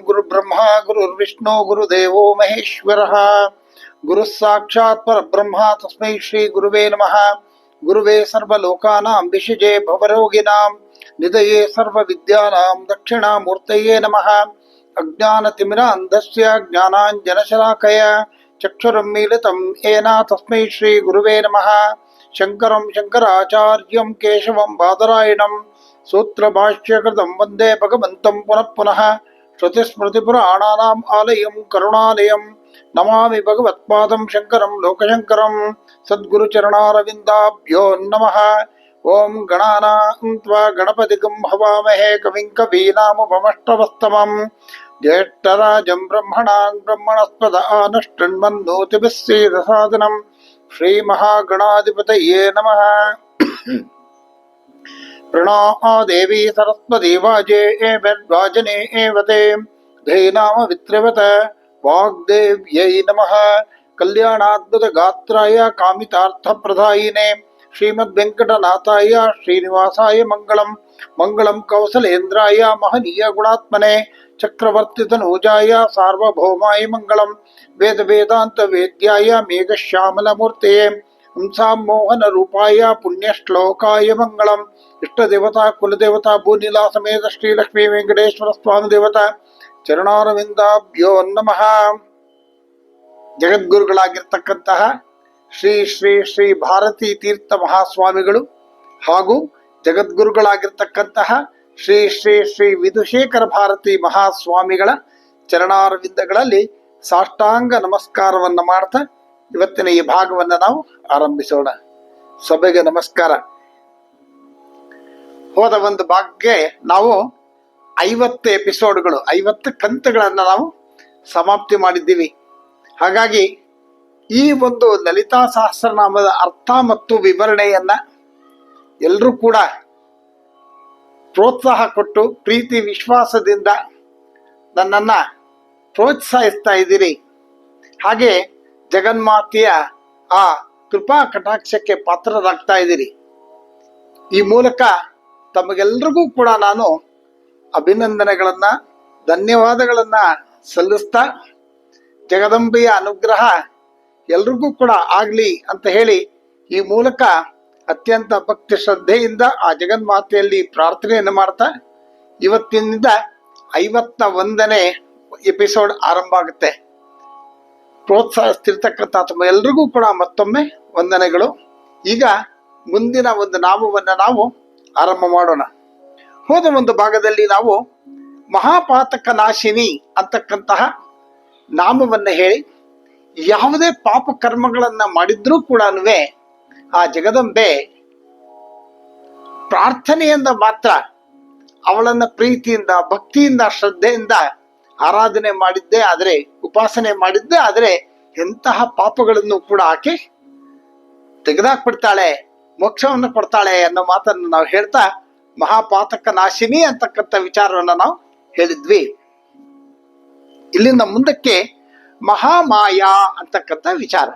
गुरु ब्रह्मा गुरु विष्णु गुरुर्विष्णु, गुरुदेवो महेश्वरः। गुरुः साक्षात् परब्रह्मा, तस्मै श्रीगुरुवे नमः। गुरुवे सर्वलोकानां विषजे भवरोगिणां निधये सर्वविद्यानां दक्षिणामूर्तये नमः। अज्ञानतिमिरान्धस्य ज्ञानाञ्जनशलाकया, चक्षुरं मीलितं येन, तस्मै श्रीगुरुवे नमः। शङ्करं शङ्कराचार्यं केशवं बादरायणं, सूत्रभाष्यकृतं वंदे भगवन्तं पुनः पुनः। శృతిస్మృతిపుర ఆడానాం ఆలయం కరుణాలయం. నమామి భగవత్పాదం శంకరం లోకశంకరం. సద్గురుచరణారవిందాభ్యో నమ. ఓం గణానాం త్వా గణపతికం హవామహే కవిం కవీనాముపమష్టవస్తమం. జ్యేష్ఠరాజం బ్రహ్మణాన్ బ్రహ్మణస్పద ఆనష్టృణ్మన్నోతిభిశ్రీరసాదనం శ్రీమహాగణాధిపతయే నమ. प्रणा देवी सरस्वती वाजे एवद्वाजने एव ते धेनाम वित्रवत वाग्देव्यै नमः कल्याणाद्भुतगात्राय कामितार्थप्रदायिने श्रीमद्वेङ्कटनाथाय श्रीनिवासाय मङ्गलम् मङ्गलं कौसलेन्द्राय महनीयगुणात्मने चक्रवर्तितनूजाय सार्वभौमाय मङ्गलम् वेदवेदान्तवेद्याय मेघश्यामलमूर्ते ಹಂಸಾಂ ಮೋಹನ ರೂಪಾಯ ಪುಣ್ಯ ಶ್ಲೋಕಾಯ ಮಂಗಳಂ. ಇಷ್ಟ ದೇವತಾ ಕುಲದೇವತಾ ಭೂನಿಲಾ ಸಮೇತ ಶ್ರೀಲಕ್ಷ್ಮೀ ವೆಂಕಟೇಶ್ವರ ಸ್ವಾಮಿ ದೇವತಾ, ಚರಣಾರವಿಂದಾಭ್ಯೋ ನಮಃ. ಜಗದ್ಗುರುಗಳಾಗಿರ್ತಕ್ಕಂತಹ ಶ್ರೀ ಶ್ರೀ ಶ್ರೀ ಭಾರತೀ ತೀರ್ಥ ಮಹಾಸ್ವಾಮಿಗಳು ಹಾಗೂ ಜಗದ್ಗುರುಗಳಾಗಿರ್ತಕ್ಕಂತಹ ಶ್ರೀ ಶ್ರೀ ಶ್ರೀ ವಿಧುಶೇಖರ ಭಾರತಿ ಮಹಾಸ್ವಾಮಿಗಳ ಚರಣಾರವಿಂದಗಳಲ್ಲಿ ಸಾಷ್ಟಾಂಗ ನಮಸ್ಕಾರವನ್ನು ಮಾಡ್ತಾ ಇವತ್ತಿನ ಈ ಭಾಗವನ್ನ ನಾವು ಆರಂಭಿಸೋಣ. ಸಭೆಗೆ ನಮಸ್ಕಾರ. ಹೋದ ಒಂದು ಭಾಗಕ್ಕೆ ನಾವು ಐವತ್ತು ಎಪಿಸೋಡ್ಗಳು, ಐವತ್ತು ಕಂತುಗಳನ್ನ ನಾವು ಸಮಾಪ್ತಿ ಮಾಡಿದ್ದೀವಿ. ಹಾಗಾಗಿ ಈ ಒಂದು ಲಲಿತಾ ಸಹಸ್ರನಾಮದ ಅರ್ಥ ಮತ್ತು ವಿವರಣೆಯನ್ನ ಎಲ್ಲರೂ ಕೂಡ ಪ್ರೋತ್ಸಾಹ ಕೊಟ್ಟು, ಪ್ರೀತಿ, ವಿಶ್ವಾಸದಿಂದ ನನ್ನನ್ನ ಪ್ರೋತ್ಸಾಹಿಸ್ತಾ ಇದ್ದೀರಿ. ಹಾಗೆ ಜಗನ್ಮಾತೆಯ ಆ ಕೃಪಾ ಕಟಾಕ್ಷಕ್ಕೆ ಪಾತ್ರರಾಗ್ತಾ ಇದ್ದೀರಿ. ಈ ಮೂಲಕ ತಮಗೆಲ್ರಿಗೂ ಕೂಡ ನಾನು ಅಭಿನಂದನೆಗಳನ್ನ, ಧನ್ಯವಾದಗಳನ್ನ ಸಲ್ಲಿಸ್ತಾ ಜಗದಂಬೆಯ ಅನುಗ್ರಹ ಎಲ್ರಿಗೂ ಕೂಡ ಆಗಲಿ ಅಂತ ಹೇಳಿ ಈ ಮೂಲಕ ಅತ್ಯಂತ ಭಕ್ತಿ ಶ್ರದ್ಧೆಯಿಂದ ಆ ಜಗನ್ಮಾತೆಯಲ್ಲಿ ಪ್ರಾರ್ಥನೆಯನ್ನು ಮಾಡ್ತಾ ಇವತ್ತಿನಿಂದ ಐವತ್ತ ಒಂದನೇ ಎಪಿಸೋಡ್ ಆರಂಭ ಆಗುತ್ತೆ. ಪ್ರೋತ್ಸಾಹಿಸ್ತಿರ್ತಕ್ಕಂಥ ತಮ್ಮ ಎಲ್ರಿಗೂ ಕೂಡ ಮತ್ತೊಮ್ಮೆ ವಂದನೆಗಳು. ಈಗ ಮುಂದಿನ ಒಂದು ನಾಮವನ್ನು ನಾವು ಆರಂಭ ಮಾಡೋಣ. ಹೋದ ಒಂದು ಭಾಗದಲ್ಲಿ ನಾವು ಮಹಾಪಾತಕ ನಾಶಿನಿ ಅಂತಕ್ಕಂತಹ ನಾಮವನ್ನು ಹೇಳಿ, ಯಾವುದೇ ಪಾಪ ಕರ್ಮಗಳನ್ನ ಮಾಡಿದ್ರೂ ಕೂಡ ಆ ಜಗದಂಬೆ ಪ್ರಾರ್ಥನೆಯಿಂದ ಮಾತ್ರ ಅವಳನ್ನ ಪ್ರೀತಿಯಿಂದ, ಭಕ್ತಿಯಿಂದ, ಶ್ರದ್ಧೆಯಿಂದ ಆರಾಧನೆ ಮಾಡಿದ್ದೇ, ಆದರೆ ಉಪಾಸನೆ ಮಾಡಿದ್ದೇ, ಆದರೆ ಎಂತಹ ಪಾಪಗಳನ್ನು ಕೂಡ ಆಕೆ ತೆಗೆದಾಕ್ಬಿಡ್ತಾಳೆ, ಮೋಕ್ಷವನ್ನು ಕೊಡ್ತಾಳೆ ಅನ್ನೋ ಮಾತನ್ನು ನಾವು ಹೇಳ್ತಾ ಮಹಾಪಾತಕ ನಾಶಿನಿ ಅಂತಕ್ಕಂಥ ವಿಚಾರವನ್ನ ನಾವು ಹೇಳಿದ್ವಿ. ಇಲ್ಲಿಂದ ಮುಂದಕ್ಕೆ ಮಹಾಮಾಯಾ ಅಂತಕ್ಕಂಥ ವಿಚಾರ.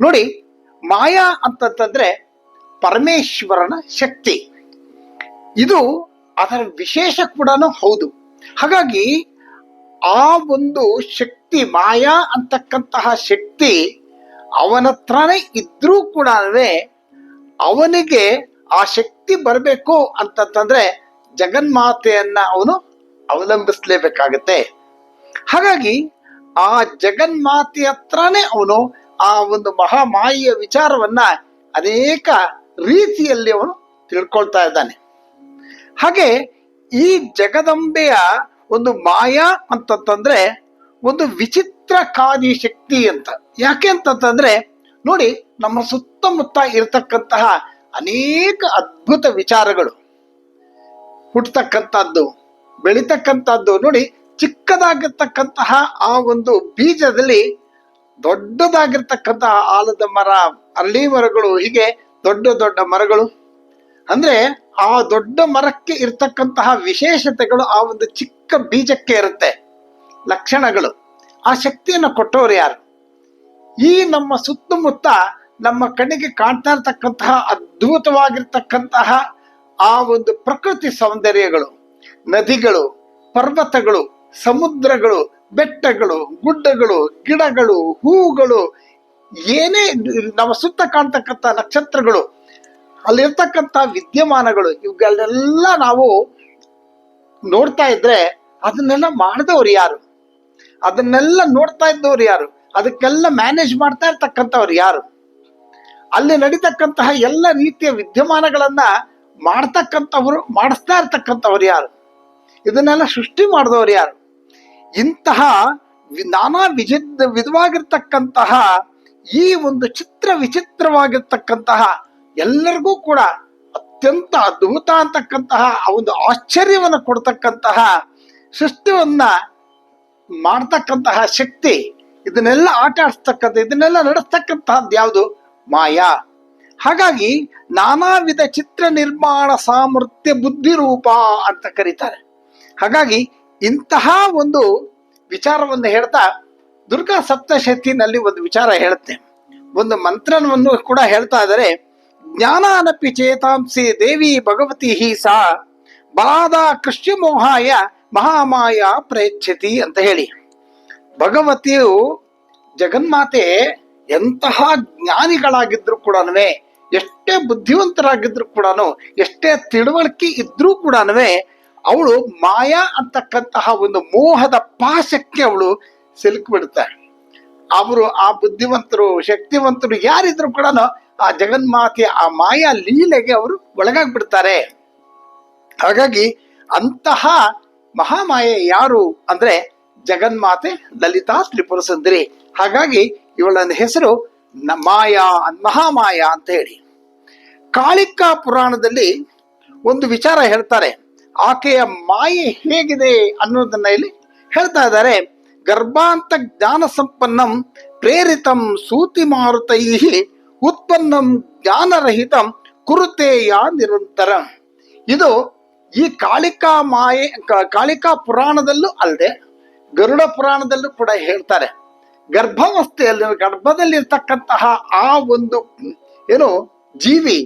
ನೋಡಿ, ಮಾಯಾ ಅಂತಂತಂದ್ರೆ ಪರಮೇಶ್ವರನ ಶಕ್ತಿ. ಇದು ಅದರ ವಿಶೇಷ ಕೂಡ ಹೌದು. ಹಾಗಾಗಿ ಆ ಒಂದು ಶಕ್ತಿ ಮಾಯಾ ಅಂತಕ್ಕಂತಹ ಶಕ್ತಿ ಅವನತ್ರನೇ ಇದ್ರೂ ಕೂಡ ಅವನಿಗೆ ಆ ಶಕ್ತಿ ಬರಬೇಕು ಅಂತಂತಂದ್ರೆ ಜಗನ್ಮಾತೆಯನ್ನ ಅವನು ಅವಲಂಬಿಸ್ಲೇಬೇಕಾಗತ್ತೆ. ಹಾಗಾಗಿ ಆ ಜಗನ್ಮಾತೆ ಹತ್ರನೇ ಅವನು ಆ ಒಂದು ಮಹಾಮಾಯಿಯ ವಿಚಾರವನ್ನ ಅನೇಕ ರೀತಿಯಲ್ಲಿ ಅವನು ತಿಳ್ಕೊಳ್ತಾ ಇದ್ದಾನೆ. ಹಾಗೆ ಈ ಜಗದಂಬೆಯ ಒಂದು ಮಾಯಾ ಅಂತಂತಂದ್ರೆ ಒಂದು ವಿಚಿತ್ರ ಕಾದಿ ಶಕ್ತಿ ಅಂತ. ಯಾಕೆ ಅಂತಂತಂದ್ರೆ, ನೋಡಿ ನಮ್ಮ ಸುತ್ತಮುತ್ತ ಇರತಕ್ಕಂತಹ ಅನೇಕ ಅದ್ಭುತ ವಿಚಾರಗಳು. ಹುಟ್ಟತಕ್ಕಂಥದ್ದು ಬೆಳಿತಕ್ಕಂಥದ್ದು, ನೋಡಿ ಚಿಕ್ಕದಾಗಿರ್ತಕ್ಕಂತಹ ಆ ಒಂದು ಬೀಜದಲ್ಲಿ ದೊಡ್ಡದಾಗಿರ್ತಕ್ಕಂತಹ ಆಲದ ಮರ ಅರಳಿ ಮರಗಳು, ಹೀಗೆ ದೊಡ್ಡ ದೊಡ್ಡ ಮರಗಳು. ಅಂದ್ರೆ ಆ ದೊಡ್ಡ ಮರಕ್ಕೆ ಇರ್ತಕ್ಕಂತಹ ವಿಶೇಷತೆಗಳು, ಆ ಒಂದು ಚಿಕ್ಕ ಬೀಜಕ್ಕೆ ಇರುತ್ತೆ ಲಕ್ಷಣಗಳು. ಆ ಶಕ್ತಿಯನ್ನು ಕೊಟ್ಟವರು ಯಾರು? ಈ ನಮ್ಮ ಸುತ್ತಮುತ್ತ ನಮ್ಮ ಕಣ್ಣಿಗೆ ಕಾಣ್ತಾ ಇರ್ತಕ್ಕಂತಹ ಅದ್ಭುತವಾಗಿರ್ತಕ್ಕಂತಹ ಆ ಒಂದು ಪ್ರಕೃತಿ ಸೌಂದರ್ಯಗಳು, ನದಿಗಳು, ಪರ್ವತಗಳು, ಸಮುದ್ರಗಳು, ಬೆಟ್ಟಗಳು, ಗುಡ್ಡಗಳು, ಗಿಡಗಳು, ಹೂಗಳು, ಏನೇ ನಮ್ಮ ಸುತ್ತ ಕಾಣ್ತಕ್ಕಂಥ ನಕ್ಷತ್ರಗಳು ಅಲ್ಲಿರ್ತಕ್ಕಂಥ ವಿದ್ಯಮಾನಗಳು, ಇವುಗಳನ್ನೆಲ್ಲ ನಾವು ನೋಡ್ತಾ ಇದ್ರೆ ಅದನ್ನೆಲ್ಲ ಮಾಡಿದವ್ರು ಯಾರು? ಅದನ್ನೆಲ್ಲ ನೋಡ್ತಾ ಇದ್ದವ್ರು ಯಾರು? ಅದಕ್ಕೆಲ್ಲ ಮ್ಯಾನೇಜ್ ಮಾಡ್ತಾ ಇರ್ತಕ್ಕಂಥವ್ರು ಯಾರು? ಅಲ್ಲಿ ನಡೀತಕ್ಕಂತಹ ಎಲ್ಲ ರೀತಿಯ ವಿದ್ಯಮಾನಗಳನ್ನ ಮಾಡ್ತಕ್ಕಂಥವ್ರು, ಮಾಡಿಸ್ತಾ ಇರ್ತಕ್ಕಂಥವ್ರು ಯಾರು? ಇದನ್ನೆಲ್ಲ ಸೃಷ್ಟಿ ಮಾಡಿದವ್ರು ಯಾರು? ಇಂತಹ ನಾನಾ ವಿಜ, ವಿಧವಾಗಿರ್ತಕ್ಕಂತಹ ಈ ಒಂದು ಚಿತ್ರ ವಿಚಿತ್ರವಾಗಿರ್ತಕ್ಕಂತಹ ಎಲ್ಲರಿಗೂ ಕೂಡ ಅತ್ಯಂತ ಅದ್ಭುತ ಅಂತಕ್ಕಂತಹ ಒಂದು ಆಶ್ಚರ್ಯವನ್ನು ಕೊಡ್ತಕ್ಕಂತಹ ಸೃಷ್ಟಿಯನ್ನ ಮಾಡ್ತಕ್ಕಂತಹ ಶಕ್ತಿ, ಇದನ್ನೆಲ್ಲ ಆಟ ಆಡಿಸ್ತಕ್ಕಂಥ, ಇದನ್ನೆಲ್ಲ ನಡೆಸ್ತಕ್ಕಂತಹದ್ದು ಯಾವುದು? ಮಾಯಾ. ಹಾಗಾಗಿ ನಾನಾ ವಿಧ ಚಿತ್ರ ನಿರ್ಮಾಣ ಸಾಮರ್ಥ್ಯ ಬುದ್ಧಿ ರೂಪ ಅಂತ ಕರೀತಾರೆ. ಹಾಗಾಗಿ ಇಂತಹ ಒಂದು ವಿಚಾರವನ್ನು ಹೇಳ್ತಾ ದುರ್ಗಾ ಸಪ್ತಶತಿನಲ್ಲಿ ಒಂದು ವಿಚಾರ ಹೇಳುತ್ತೆ ಒಂದು ಮಂತ್ರವನ್ನು ಕೂಡ ಹೇಳ್ತಾ ಇದ್ದಾರೆ. ಜ್ಞಾನಾನಪಿ ಚೇತಾಂಸಿ ದೇವಿ ಭಗವತಿ ಹಿ ಸಾ, ಬಲಾದ ಕೃಷ್ಣ ಮೋಹಾಯ ಮಹಾಮಾಯ ಪ್ರಯಚ್ಛತಿ ಅಂತ ಹೇಳಿ. ಭಗವತಿಯು ಜಗನ್ಮಾತೆ ಎಂತಹ ಜ್ಞಾನಿಗಳಾಗಿದ್ರು ಕೂಡ ಎಷ್ಟೇ ಬುದ್ಧಿವಂತರಾಗಿದ್ರು ಕೂಡ ಎಷ್ಟೇ ತಿಳುವಳಿಕೆ ಇದ್ರೂ ಕೂಡ ಅವಳು ಮಾಯಾ ಅಂತಕ್ಕಂತಹ ಒಂದು ಮೋಹದ ಪಾಶಕ್ಕೆ ಅವಳು ಸಿಲುಕಿಬಿಡ್ತಾಳೆ ಅವರು ಆ ಬುದ್ಧಿವಂತರು, ಶಕ್ತಿವಂತರು ಯಾರಿದ್ರು ಕೂಡ ಆ ಜಗನ್ಮಾತೆಯ, ಆ ಮಾಯಾ ಲೀಲೆಗೆ ಅವರು ಒಳಗಾಗ್ಬಿಡ್ತಾರೆ. ಹಾಗಾಗಿ ಅಂತಹ ಮಹಾಮಾಯೆ ಯಾರು ಅಂದ್ರೆ ಜಗನ್ಮಾತೆ ಲಲಿತಾ ತ್ರಿಪುರ ಸುಂದರಿ. ಹಾಗಾಗಿ ಇವಳ ಹೆಸರು ಮಾಯಾ ಮಹಾಮಾಯ ಅಂತ ಹೇಳಿ. ಕಾಳಿಕಾ ಪುರಾಣದಲ್ಲಿ ಒಂದು ವಿಚಾರ ಹೇಳ್ತಾರೆ. ಆಕೆಯ ಮಾಯೆ ಹೇಗಿದೆ ಅನ್ನೋದನ್ನ ಇಲ್ಲಿ ಹೇಳ್ತಾ ಇದ್ದಾರೆ. ಗರ್ಭಾಂತ ಜ್ಞಾನ ಸಂಪನ್ನಂ ಪ್ರೇರಿತಂ ಸೂತಿ ಮಾರುತೈ ಉತ್ಪನ್ನಂ ಜ್ಞಾನರಹಿತಂ ಕುರುತೇಯ ನಿರಂತರ. ಇದು ಈ ಕಾಳಿಕಾ ಮಾಯೆ ಕಾಳಿಕಾ ಪುರಾಣದಲ್ಲೂ ಅಲ್ಲದೆ ಗರುಡ ಪುರಾಣದಲ್ಲೂ ಕೂಡ ಹೇಳ್ತಾರೆ. ಗರ್ಭಾವಸ್ಥೆಯಲ್ಲಿ, ಗರ್ಭದಲ್ಲಿರ್ತಕ್ಕಂತಹ ಆ ಒಂದು ಏನು ಜೀವಿ,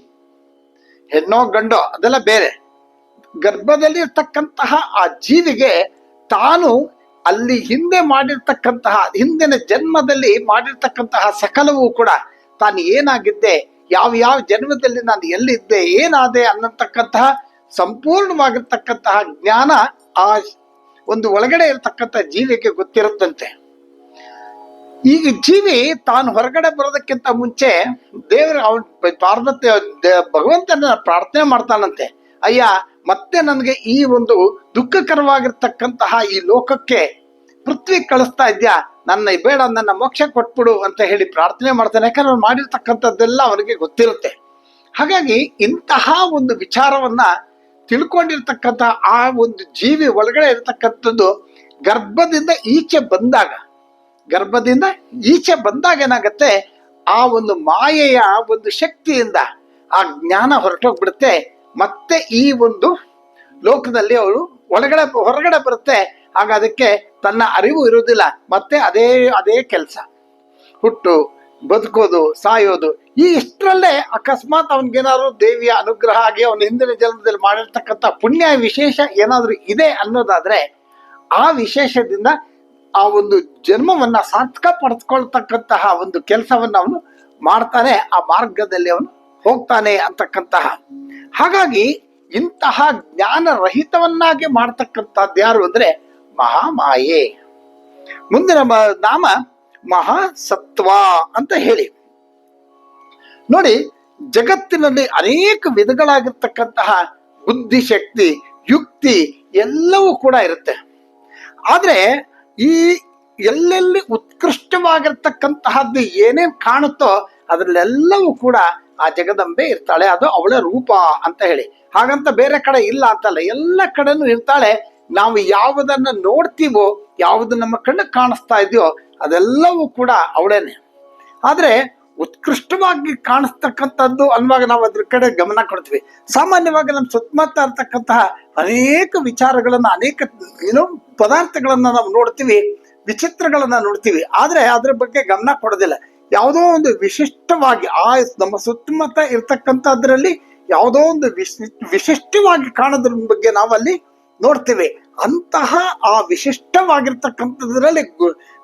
ಹೆಣ್ಣೋ ಗಂಡೋ ಅದೆಲ್ಲ ಬೇರೆ. ಗರ್ಭದಲ್ಲಿ ಇರ್ತಕ್ಕಂತಹ ಆ ಜೀವಿಗೆ ತಾನು ಅಲ್ಲಿ ಹಿಂದೆ ಮಾಡಿರ್ತಕ್ಕಂತಹ, ಹಿಂದಿನ ಜನ್ಮದಲ್ಲಿ ಮಾಡಿರ್ತಕ್ಕಂತಹ ಸಕಲವೂ ಕೂಡ ತಾನು ಏನಾಗಿದ್ದೆ, ಯಾವ ಯಾವ ಜನ್ಮದಲ್ಲಿ ನಾನು ಎಲ್ಲಿದ್ದೆ, ಏನಾದೆ ಅನ್ನತಕ್ಕಂತಹ, ಸಂಪೂರ್ಣವಾಗಿರ್ತಕ್ಕಂತಹ ಜ್ಞಾನ ಆ ಒಂದು ಒಳಗಡೆ ಇರತಕ್ಕಂಥ ಜೀವಿಗೆ ಗೊತ್ತಿರುತ್ತಂತೆ. ಈಗ ಜೀವಿ ತಾನು ಹೊರಗಡೆ ಬರೋದಕ್ಕಿಂತ ಮುಂಚೆ ದೇವರ ಅವನ ಪಾರ್ವತಿ ಭಗವಂತನ ಪ್ರಾರ್ಥನೆ ಮಾಡ್ತಾನಂತೆ. ಅಯ್ಯ, ಮತ್ತೆ ನನಗೆ ಈ ಒಂದು ದುಃಖಕರವಾಗಿರ್ತಕ್ಕಂತಹ ಈ ಲೋಕಕ್ಕೆ ಪೃಥ್ವಿ ಕಳಿಸ್ತಾ ಇದ್ಯಾ? ನನ್ನ ಬೇಡ, ನನ್ನ ಮೋಕ್ಷ ಕೊಟ್ಬಿಡು ಅಂತ ಹೇಳಿ ಪ್ರಾರ್ಥನೆ ಮಾಡ್ತಾನೆ. ಯಾಕಂದ್ರೆ ಅವ್ರು ಮಾಡಿರ್ತಕ್ಕಂಥದ್ದೆಲ್ಲ ಅವನಿಗೆ ಗೊತ್ತಿರುತ್ತೆ. ಹಾಗಾಗಿ ಇಂತಹ ಒಂದು ವಿಚಾರವನ್ನ ತಿಳ್ಕೊಂಡಿರ್ತಕ್ಕಂಥ ಆ ಒಂದು ಜೀವಿ ಒಳಗಡೆ ಇರತಕ್ಕಂಥದ್ದು ಗರ್ಭದಿಂದ ಈಚೆ ಬಂದಾಗ, ಗರ್ಭದಿಂದ ಈಚೆ ಬಂದಾಗ ಏನಾಗತ್ತೆ? ಆ ಒಂದು ಮಾಯೆಯ ಒಂದು ಶಕ್ತಿಯಿಂದ ಆ ಜ್ಞಾನ ಹೊರಟೋಗ್ಬಿಡುತ್ತೆ. ಮತ್ತೆ ಈ ಒಂದು ಲೋಕದಲ್ಲಿ ಅವಳು ಒಳಗಡೆ ಹೊರಗಡೆ ಬರುತ್ತೆ. ಆಗ ಅದಕ್ಕೆ ತನ್ನ ಅರಿವು ಇರುವುದಿಲ್ಲ, ಮತ್ತೆ ಅದೇ ಅದೇ ಕೆಲಸ. ಹುಟ್ಟು, ಬದುಕೋದು, ಸಾಯೋದು, ಈ ಇಷ್ಟರಲ್ಲೇ ಅಕಸ್ಮಾತ್ ಅವನಿಗೇನಾದ್ರು ದೇವಿಯ ಅನುಗ್ರಹ ಆಗಿ ಅವನ ಹಿಂದಿನ ಜನ್ಮದಲ್ಲಿ ಮಾಡಿರ್ತಕ್ಕಂಥ ಪುಣ್ಯ ವಿಶೇಷ ಏನಾದರೂ ಇದೆ ಅನ್ನೋದಾದ್ರೆ, ಆ ವಿಶೇಷದಿಂದ ಆ ಒಂದು ಜನ್ಮವನ್ನ ಸಾರ್ಥಕ ಪಡೆದುಕೊಳ್ತಕ್ಕಂತಹ ಒಂದು ಕೆಲಸವನ್ನ ಅವನು ಮಾಡ್ತಾನೆ, ಆ ಮಾರ್ಗದಲ್ಲಿ ಅವನು ಹೋಗ್ತಾನೆ ಅಂತಕ್ಕಂತಹ. ಹಾಗಾಗಿ ಇಂತಹ ಜ್ಞಾನ ರಹಿತವನ್ನಾಗಿ ಮಾಡ್ತಕ್ಕಂಥದ್ದು ಯಾರು ಅಂದ್ರೆ ಮಹಾಮಾಯೆ. ಮುಂದಿನ ನಾಮ ಮಹಾಸತ್ವ ಅಂತ ಹೇಳಿ. ನೋಡಿ, ಜಗತ್ತಿನಲ್ಲಿ ಅನೇಕ ವಿಧಗಳಾಗಿರ್ತಕ್ಕಂತಹ ಬುದ್ಧಿಶಕ್ತಿ ಯುಕ್ತಿ ಎಲ್ಲವೂ ಕೂಡ ಇರುತ್ತೆ. ಆದ್ರೆ ಈ ಎಲ್ಲೆಲ್ಲಿ ಉತ್ಕೃಷ್ಟವಾಗಿರ್ತಕ್ಕಂತಹದ್ದು ಏನೇನ್ ಕಾಣುತ್ತೋ ಅದರಲ್ಲೆಲ್ಲವೂ ಕೂಡ ಆ ಜಗದಂಬೆ ಇರ್ತಾಳೆ. ಅದು ಅವಳ ರೂಪ ಅಂತ ಹೇಳಿ. ಹಾಗಂತ ಬೇರೆ ಕಡೆ ಇಲ್ಲ ಅಂತಲ್ಲ, ಎಲ್ಲ ಕಡೆನೂ ಇರ್ತಾಳೆ. ನಾವು ಯಾವುದನ್ನ ನೋಡ್ತೀವೋ, ಯಾವುದು ನಮ್ಮ ಕಣ್ಣು ಕಾಣಿಸ್ತಾ ಇದೆಯೋ, ಅದೆಲ್ಲವೂ ಕೂಡ ಅವಳೇನೆ. ಆದ್ರೆ ಉತ್ಕೃಷ್ಟವಾಗಿ ಕಾಣಿಸ್ತಕ್ಕಂಥದ್ದು ಅನ್ನುವಾಗ ನಾವು ಅದ್ರ ಕಡೆ ಗಮನ ಕೊಡ್ತೀವಿ. ಸಾಮಾನ್ಯವಾಗಿ ನಮ್ಮ ಸುತ್ತಮುತ್ತ ಇರ್ತಕ್ಕಂತಹ ಅನೇಕ ವಿಚಾರಗಳನ್ನ, ಅನೇಕ ಏನೋ ಪದಾರ್ಥಗಳನ್ನ ನಾವು ನೋಡ್ತೀವಿ, ವಿಚಿತ್ರಗಳನ್ನ ನೋಡ್ತೀವಿ. ಆದ್ರೆ ಅದ್ರ ಬಗ್ಗೆ ಗಮನ ಕೊಡೋದಿಲ್ಲ. ಯಾವುದೋ ಒಂದು ವಿಶಿಷ್ಟವಾಗಿ, ಆ ನಮ್ಮ ಸುತ್ತಮುತ್ತ ಇರ್ತಕ್ಕಂಥದ್ರಲ್ಲಿ ಯಾವುದೋ ಒಂದು ವಿಶಿ, ವಿಶಿಷ್ಟವಾಗಿ ಕಾಣೋದ್ರ ಬಗ್ಗೆ ನಾವಲ್ಲಿ ನೋಡ್ತೀವಿ. ಅಂತಹ ಆ ವಿಶಿಷ್ಟವಾಗಿರ್ತಕ್ಕಂಥದ್ರಲ್ಲಿ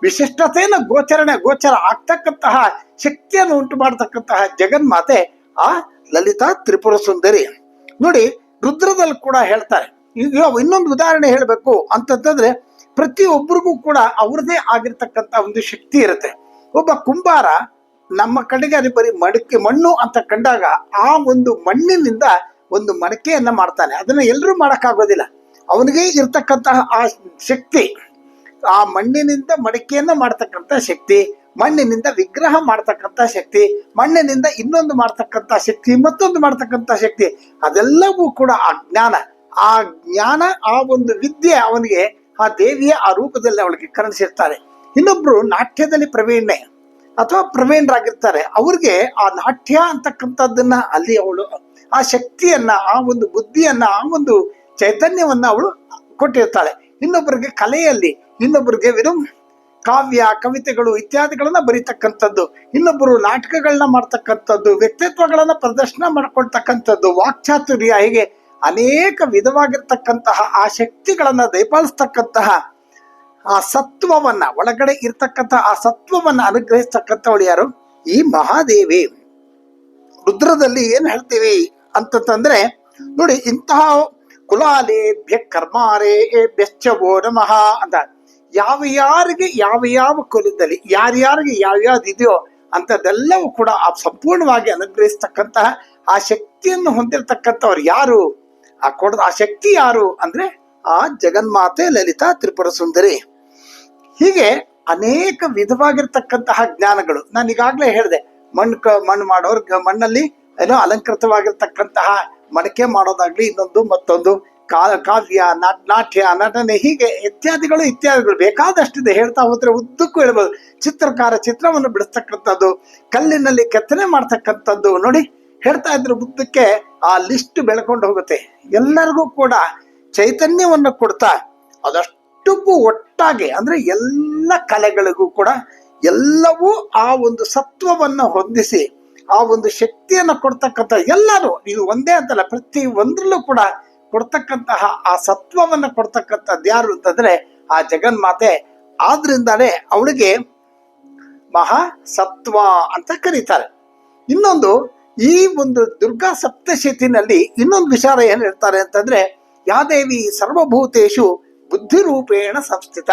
ವಿಶಿಷ್ಟತೆಯನ್ನು ಗೋಚರಣೆ, ಗೋಚರ ಆಗ್ತಕ್ಕಂತಹ ಶಕ್ತಿಯನ್ನು ಉಂಟು ಮಾಡತಕ್ಕಂತಹ ಜಗನ್ಮಾತೆ ಆ ಲಲಿತಾ ತ್ರಿಪುರ ಸುಂದರಿ. ನೋಡಿ, ರುದ್ರದಲ್ಲಿ ಕೂಡ ಹೇಳ್ತಾರೆ. ಇನ್ನೊಂದು ಉದಾಹರಣೆ ಹೇಳಬೇಕು. ಅಂತಂತಂದ್ರೆ ಪ್ರತಿಯೊಬ್ಬರಿಗೂ ಕೂಡ ಅವ್ರದೇ ಆಗಿರ್ತಕ್ಕಂಥ ಒಂದು ಶಕ್ತಿ ಇರುತ್ತೆ. ಒಬ್ಬ ಕುಂಬಾರ ನಮ್ಮ ಕಡೆಗೆ ಅದು ಬರೀ ಮಡಕೆ ಮಣ್ಣು ಅಂತ ಕಂಡಾಗ ಆ ಒಂದು ಮಣ್ಣಿನಿಂದ ಒಂದು ಮಡಕೆಯನ್ನ ಮಾಡ್ತಾನೆ. ಅದನ್ನ ಎಲ್ಲರೂ ಮಾಡೋಕ್ಕಾಗೋದಿಲ್ಲ. ಅವನಿಗೆ ಇರ್ತಕ್ಕಂತಹ ಆ ಶಕ್ತಿ, ಆ ಮಣ್ಣಿನಿಂದ ಮಡಿಕೆಯನ್ನು ಮಾಡ್ತಕ್ಕಂಥ ಶಕ್ತಿ, ಮಣ್ಣಿನಿಂದ ವಿಗ್ರಹ ಮಾಡ್ತಕ್ಕಂಥ ಶಕ್ತಿ, ಮಣ್ಣಿನಿಂದ ಇನ್ನೊಂದು ಮಾಡ್ತಕ್ಕಂಥ ಶಕ್ತಿ, ಮತ್ತೊಂದು ಮಾಡ್ತಕ್ಕಂಥ ಶಕ್ತಿ, ಅದೆಲ್ಲವೂ ಕೂಡ ಆ ಜ್ಞಾನ. ಆ ಜ್ಞಾನ, ಆ ಒಂದು ವಿದ್ಯೆ ಅವನಿಗೆ ಆ ದೇವಿಯ ಆ ರೂಪದಲ್ಲಿ ಅವಳಿಗೆ ಕರೆಸಿರ್ತಾರೆ. ಇನ್ನೊಬ್ರು ನಾಟ್ಯದಲ್ಲಿ ಪ್ರವೀಣೆ ಅಥವಾ ಪ್ರವೀಣರಾಗಿರ್ತಾರೆ. ಅವ್ರಿಗೆ ಆ ನಾಟ್ಯ ಅಂತಕ್ಕಂಥದ್ದನ್ನ ಅಲ್ಲಿ ಅವಳು ಆ ಶಕ್ತಿಯನ್ನ, ಆ ಒಂದು ಬುದ್ಧಿಯನ್ನ, ಆ ಒಂದು ಚೈತನ್ಯವನ್ನ ಅವಳು ಕೊಟ್ಟಿರ್ತಾಳೆ. ಇನ್ನೊಬ್ಬರಿಗೆ ಕಲೆಯಲ್ಲಿ, ಇನ್ನೊಬ್ಬರಿಗೆ ವಿರು ಕಾವ್ಯ, ಕವಿತೆಗಳು ಇತ್ಯಾದಿಗಳನ್ನು ಬರೀತಕ್ಕಂಥದ್ದು. ಇನ್ನೊಬ್ಬರು ನಾಟಕಗಳನ್ನ ಮಾಡ್ತಕ್ಕಂಥದ್ದು, ವ್ಯಕ್ತಿತ್ವಗಳನ್ನು ಪ್ರದರ್ಶನ ಮಾಡ್ಕೊಳ್ತಕ್ಕಂಥದ್ದು, ವಾಕ್ಚಾತುರ್ಯ ಹೀಗೆ ಅನೇಕ ವಿಧವಾಗಿರ್ತಕ್ಕಂತಹ ಆ ಶಕ್ತಿಗಳನ್ನು ದಯಪಾಲಿಸ್ತಕ್ಕಂತಹ ಆ ಸತ್ವವನ್ನ, ಒಳಗಡೆ ಇರ್ತಕ್ಕಂಥ ಆ ಸತ್ವವನ್ನ ಅನುಗ್ರಹಿಸ್ತಕ್ಕಂಥವಳು ಯಾರು? ಈ ಮಹಾದೇವಿ. ರುದ್ರದಲ್ಲಿ ಏನು ಹೇಳ್ತೀವಿ ಅಂತಂದ್ರೆ ನೋಡಿ ಇಂತಹ ಕುಲಾಲೇಭ್ಯ ಕರ್ಮಾರೇ ಬೆಚ್ಚವೋ ನಮಃ ಅಂತ. ಯಾವ ಯಾರಿಗೆ ಯಾವ ಯಾವ ಕುಲದಲ್ಲಿ ಯಾರ್ಯಾರಿಗೆ ಯಾವ್ಯಾವ್ದು ಇದೆಯೋ ಅಂಥದ್ದೆಲ್ಲವೂ ಕೂಡ ಆ ಸಂಪೂರ್ಣವಾಗಿ ಅನುಗ್ರಹಿಸ್ತಕ್ಕಂತಹ ಆ ಶಕ್ತಿಯನ್ನು ಹೊಂದಿರತಕ್ಕಂಥವ್ರು ಯಾರು? ಆ ಕೊಡದ ಆ ಶಕ್ತಿ ಯಾರು ಅಂದ್ರೆ ಆ ಜಗನ್ಮಾತೆ ಲಲಿತಾ ತ್ರಿಪುರ ಸುಂದರಿ ಹೀಗೆ ಅನೇಕ ವಿಧವಾಗಿರ್ತಕ್ಕಂತಹ ಜ್ಞಾನಗಳು. ನಾನು ಈಗಾಗಲೇ ಹೇಳಿದೆ, ಮಣ್ಣು ಕ ಮಣ್ಣು ಮಾಡೋರು ಮಣ್ಣಲ್ಲಿ ಏನೋ ಅಲಂಕೃತವಾಗಿರ್ತಕ್ಕಂತಹ ಮಡಕೆ ಮಾಡೋದಾಗ್ಲಿ ಇನ್ನೊಂದು ಮತ್ತೊಂದು ಕಾಲ ಕಾವ್ಯ ನಾಟ್ ನಾಟ್ಯ, ನಟನೆ ಹೀಗೆ ಇತ್ಯಾದಿಗಳು ಇತ್ಯಾದಿಗಳು ಬೇಕಾದಷ್ಟಿದೆ ಹೇಳ್ತಾ ಹೋದ್ರೆ ಉದ್ದಕ್ಕೂ ಹೇಳ್ಬೋದು. ಚಿತ್ರಕಾರ ಚಿತ್ರವನ್ನು ಬಿಡಿಸ್ತಕ್ಕಂಥದ್ದು, ಕಲ್ಲಿನಲ್ಲಿ ಕೆತ್ತನೆ ಮಾಡ್ತಕ್ಕಂಥದ್ದು. ನೋಡಿ, ಹೇಳ್ತಾ ಇದ್ರೆ ಉದ್ದಕ್ಕೆ ಆ ಲಿಸ್ಟ್ ಬೆಳ್ಕೊಂಡು ಹೋಗುತ್ತೆ. ಎಲ್ಲರಿಗೂ ಕೂಡ ಚೈತನ್ಯವನ್ನು ಕೊಡ್ತಾ ಅದಷ್ಟಕ್ಕೂ ಒಟ್ಟಾಗಿ, ಅಂದ್ರೆ ಎಲ್ಲ ಕಲೆಗಳಿಗೂ ಕೂಡ ಎಲ್ಲವೂ ಆ ಒಂದು ಸತ್ವವನ್ನು ಹೊಂದಿಸಿ ಆ ಒಂದು ಶಕ್ತಿಯನ್ನು ಕೊಡ್ತಕ್ಕಂಥ ಎಲ್ಲರೂ ಇದು ಒಂದೇ ಅಂತಲ್ಲ, ಪ್ರತಿ ಒಂದ್ರಲ್ಲೂ ಕೂಡ ಕೊಡ್ತಕ್ಕಂತಹ ಆ ಸತ್ವವನ್ನು ಕೊಡ್ತಕ್ಕಂಥದ್ದು ಯಾರು ಅಂತಂದ್ರೆ ಆ ಜಗನ್ಮಾತೆ. ಆದ್ರಿಂದಾನೇ ಅವಳಿಗೆ ಮಹಾ ಸತ್ವ ಅಂತ ಕರೀತಾರೆ. ಇನ್ನೊಂದು, ಈ ಒಂದು ದುರ್ಗಾ ಸಪ್ತಶತಿನಲ್ಲಿ ಇನ್ನೊಂದು ವಿಚಾರ ಏನು ಹೇಳ್ತಾರೆ ಅಂತಂದ್ರೆ ಯಾದೇವಿ ಸರ್ವಭೂತೇಶು ಬುದ್ಧಿರೂಪೇಣ ಸಂಸ್ಥಿತ.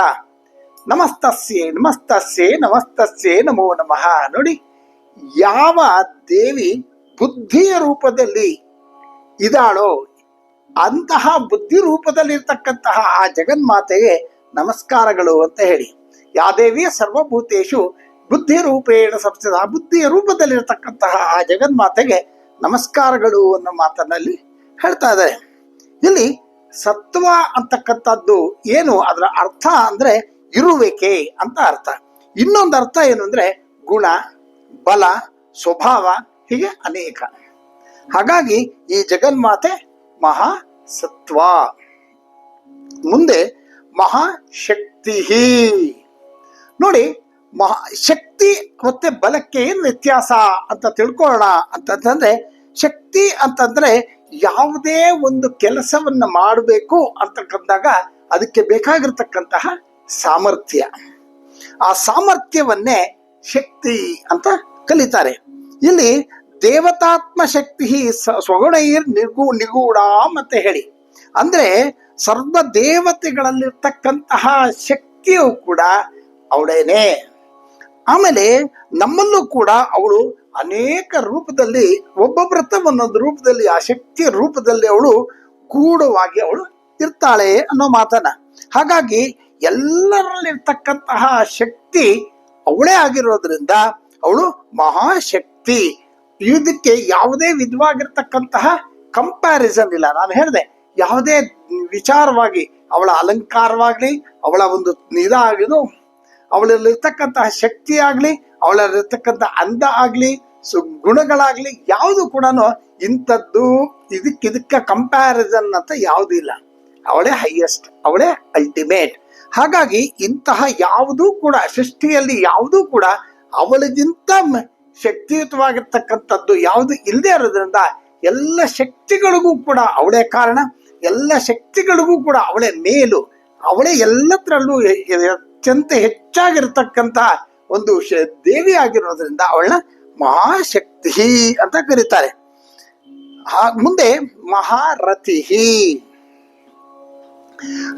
ನಮಸ್ತಸ್ಯೇ ನಮಸ್ತಸ್ಯೇ ನಮಸ್ತಸ್ಯೇ, ನಮೋ ನಮಃ. ನೋಡಿ ಯಾವ ದೇವಿ ಬುದ್ಧಿಯ ರೂಪದಲ್ಲಿ ಇದಾಳೋ ಅಂತಹ ಬುದ್ಧಿ ರೂಪದಲ್ಲಿರ್ತಕ್ಕಂತಹ ಆ ಜಗನ್ಮಾತೆಗೆ ನಮಸ್ಕಾರಗಳು ಅಂತ ಹೇಳಿ. ಯಾದೇವಿಯ ಸರ್ವಭೂತೇಶು ಬುದ್ಧಿ ರೂಪೇಣ ಸಂಸ್ಥಿತ ಆ ಬುದ್ಧಿಯ ರೂಪದಲ್ಲಿರ್ತಕ್ಕಂತಹ ಆ ಜಗನ್ಮಾತೆಗೆ ನಮಸ್ಕಾರಗಳು ಅನ್ನೋ ಮಾತನಲ್ಲಿ ಹೇಳ್ತಾ ಇದ್ದಾರೆ. ಇಲ್ಲಿ ಸತ್ವ ಅಂತಕ್ಕಂಥದ್ದು ಏನು? ಅದರ ಅರ್ಥ ಅಂದ್ರೆ ಇರುವಿಕೆ ಅಂತ ಅರ್ಥ. ಇನ್ನೊಂದು ಅರ್ಥ ಏನು ಅಂದ್ರೆ ಗುಣ. ಬಲ, ಸ್ವಭಾವ ಹೀಗೆ ಅನೇಕ. ಹಾಗಾಗಿ ಈ ಜಗನ್ಮಾತೆ ಮಹಾ ಸತ್ವ ಮುಂದೆ ಮಹಾಶಕ್ತಿ ನೋಡಿ ಮಹಾ ಶಕ್ತಿ ಮತ್ತೆ ಬಲಕ್ಕೆ ಏನು ವ್ಯತ್ಯಾಸ ಅಂತ ತಿಳ್ಕೊಳ್ಳೋಣ ಅಂತಂದ್ರೆ ಶಕ್ತಿ ಅಂತಂದ್ರೆ ಯಾವುದೇ ಒಂದು ಕೆಲಸವನ್ನ ಮಾಡಬೇಕು ಅಂತಕ್ಕಂದಾಗ ಅದಕ್ಕೆ ಬೇಕಾಗಿರ್ತಕ್ಕಂತಹ ಸಾಮರ್ಥ್ಯ. ಆ ಸಾಮರ್ಥ್ಯವನ್ನೇ ಶಕ್ತಿ ಅಂತ ಕಲಿತಾರೆ. ಇಲ್ಲಿ ದೇವತಾತ್ಮ ಶಕ್ತಿ ಸ್ವಗುಣೈರ್ ನಿಗು ನಿಗೂಢ ಮತ್ತೆ ಹೇಳಿ. ಅಂದ್ರೆ ಸರ್ವ ದೇವತೆಗಳಲ್ಲಿರ್ತಕ್ಕಂತಹ ಶಕ್ತಿಯು ಕೂಡ ಅವಳೇನೆ. ಆಮೇಲೆ ನಮ್ಮಲ್ಲೂ ಕೂಡ ಅವಳು ಅನೇಕ ರೂಪದಲ್ಲಿ ಒಬ್ಬೊಬ್ಬರತ್ತ ಒಂದೊಂದು ರೂಪದಲ್ಲಿ ಆ ಶಕ್ತಿಯ ರೂಪದಲ್ಲಿ ಅವಳು ಗೂಢವಾಗಿ ಅವಳು ಇರ್ತಾಳೆ ಅನ್ನೋ ಮಾತನ್ನ. ಹಾಗಾಗಿ ಎಲ್ಲರಲ್ಲಿರ್ತಕ್ಕಂತಹ ಶಕ್ತಿ ಅವಳೇ ಆಗಿರೋದ್ರಿಂದ ಅವಳು ಮಹಾಶಕ್ತಿ. ಇದಕ್ಕೆ ಯಾವುದೇ ವಿಧವಾಗಿರ್ತಕ್ಕಂತಹ ಕಂಪ್ಯಾರಿಸನ್ ಇಲ್ಲ. ನಾನು ಹೇಳಿದೆ, ಯಾವುದೇ ವಿಚಾರವಾಗಿ ಅವಳ ಅಲಂಕಾರವಾಗ್ಲಿ, ಅವಳ ಒಂದು ಇದಾಗಿದು ಅವಳಲ್ಲಿರ್ತಕ್ಕಂತಹ ಶಕ್ತಿ ಆಗ್ಲಿ, ಅವಳಲ್ಲಿರ್ತಕ್ಕಂಥ ಅಂದ ಆಗ್ಲಿ ಸು ಯಾವುದು ಕೂಡ ಇಂಥದ್ದು ಇದಕ್ಕಿದಕ್ಕ ಕಂಪ್ಯಾರಿಸನ್ ಅಂತ ಯಾವುದೂ ಇಲ್ಲ. ಅವಳೇ ಹೈಯೆಸ್ಟ್ ಅವಳೇ ಅಲ್ಟಿಮೇಟ್ ಹಾಗಾಗಿ ಇಂತಹ ಯಾವುದೂ ಕೂಡ ಸೃಷ್ಟಿಯಲ್ಲಿ ಯಾವುದೂ ಕೂಡ ಅವಳಿಗಿಂತ ಶಕ್ತಿಯುತವಾಗಿರ್ತಕ್ಕಂಥದ್ದು ಯಾವುದು ಇಲ್ಲದೆ ಇರೋದ್ರಿಂದ ಎಲ್ಲ ಶಕ್ತಿಗಳಿಗೂ ಕೂಡ ಅವಳೇ ಕಾರಣ, ಎಲ್ಲ ಶಕ್ತಿಗಳಿಗೂ ಕೂಡ ಅವಳೇ ಮೇಲು. ಅವಳೇ ಎಲ್ಲತ್ರಲ್ಲೂ ಎ- ಎ- ಅತ್ಯಂತ ಹೆಚ್ಚಾಗಿರ್ತಕ್ಕಂತಹ ಒಂದು ದೇವಿ ಆಗಿರೋದ್ರಿಂದ ಅವಳನ್ನ ಮಹಾಶಕ್ತಿ ಅಂತ ಕರೀತಾರೆ. ಮುಂದೆ ಮಹಾರಥಿ.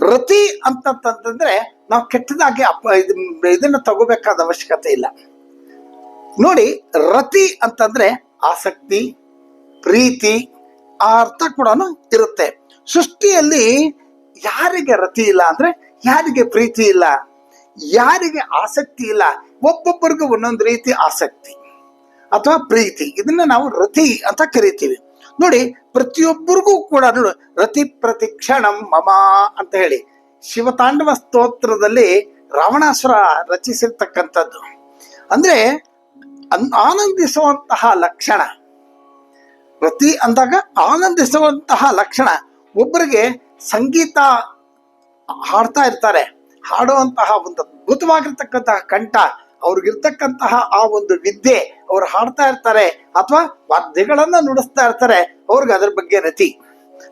ರತಿ ಅಂತಂತಂದ್ರೆ ನಾವು ಕೆಟ್ಟದಾಗಿ ಅಪ್ಪ ಇದ್- ಇದನ್ನ ತಗೋಬೇಕಾದ ಅವಶ್ಯಕತೆ ಇಲ್ಲ. ನೋಡಿ, ರತಿ ಅಂತಂದ್ರೆ ಆಸಕ್ತಿ, ಪ್ರೀತಿ, ಆ ಅರ್ಥ ಕೂಡ ಇರುತ್ತೆ. ಸೃಷ್ಟಿಯಲ್ಲಿ ಯಾರಿಗೆ ರತಿ ಇಲ್ಲ ಅಂದ್ರೆ ಯಾರಿಗೆ ಪ್ರೀತಿ ಇಲ್ಲ? ಯಾರಿಗೆ ಆಸಕ್ತಿ ಇಲ್ಲ? ಒಬ್ಬೊಬ್ಬರಿಗೂ ಒಂದೊಂದು ರೀತಿ ಆಸಕ್ತಿ ಅಥವಾ ಪ್ರೀತಿ. ಇದನ್ನ ನಾವು ರತಿ ಅಂತ ಕರಿತೀವಿ. ನೋಡಿ, ಪ್ರತಿಯೊಬ್ಬರಿಗೂ ಕೂಡ ರತಿ ಪ್ರತಿಕ್ಷಣಂ ಮಮ ಅಂತ ಹೇಳಿ, ಶಿವತಾಂಡವ ಸ್ತೋತ್ರದಲ್ಲಿ ರಾವಣಾಸುರ ರಚಿಸಿರ್ತಕ್ಕಂಥದ್ದು. ಅಂದ್ರೆ ಆನಂದಿಸುವಂತಹ ಲಕ್ಷಣ. ವೃತ್ತಿ ಅಂದಾಗ ಆನಂದಿಸುವಂತಹ ಲಕ್ಷಣ. ಒಬ್ಬರಿಗೆ ಸಂಗೀತ ಹಾಡ್ತಾ ಇರ್ತಾರೆ. ಹಾಡುವಂತಹ ಒಂದು ಅದ್ಭುತವಾಗಿರ್ತಕ್ಕಂತಹ ಕಂಠ, ಅವ್ರಿಗಿರ್ತಕ್ಕಂತಹ ಆ ಒಂದು ವಿದ್ಯೆ ಅವ್ರು ಹಾಡ್ತಾ ಇರ್ತಾರೆ ಅಥವಾ ವಾದ್ಯಗಳನ್ನ ನುಡಿಸ್ತಾ ಇರ್ತಾರೆ ಅವ್ರಿಗೆ ಅದ್ರ ಬಗ್ಗೆ ರತಿ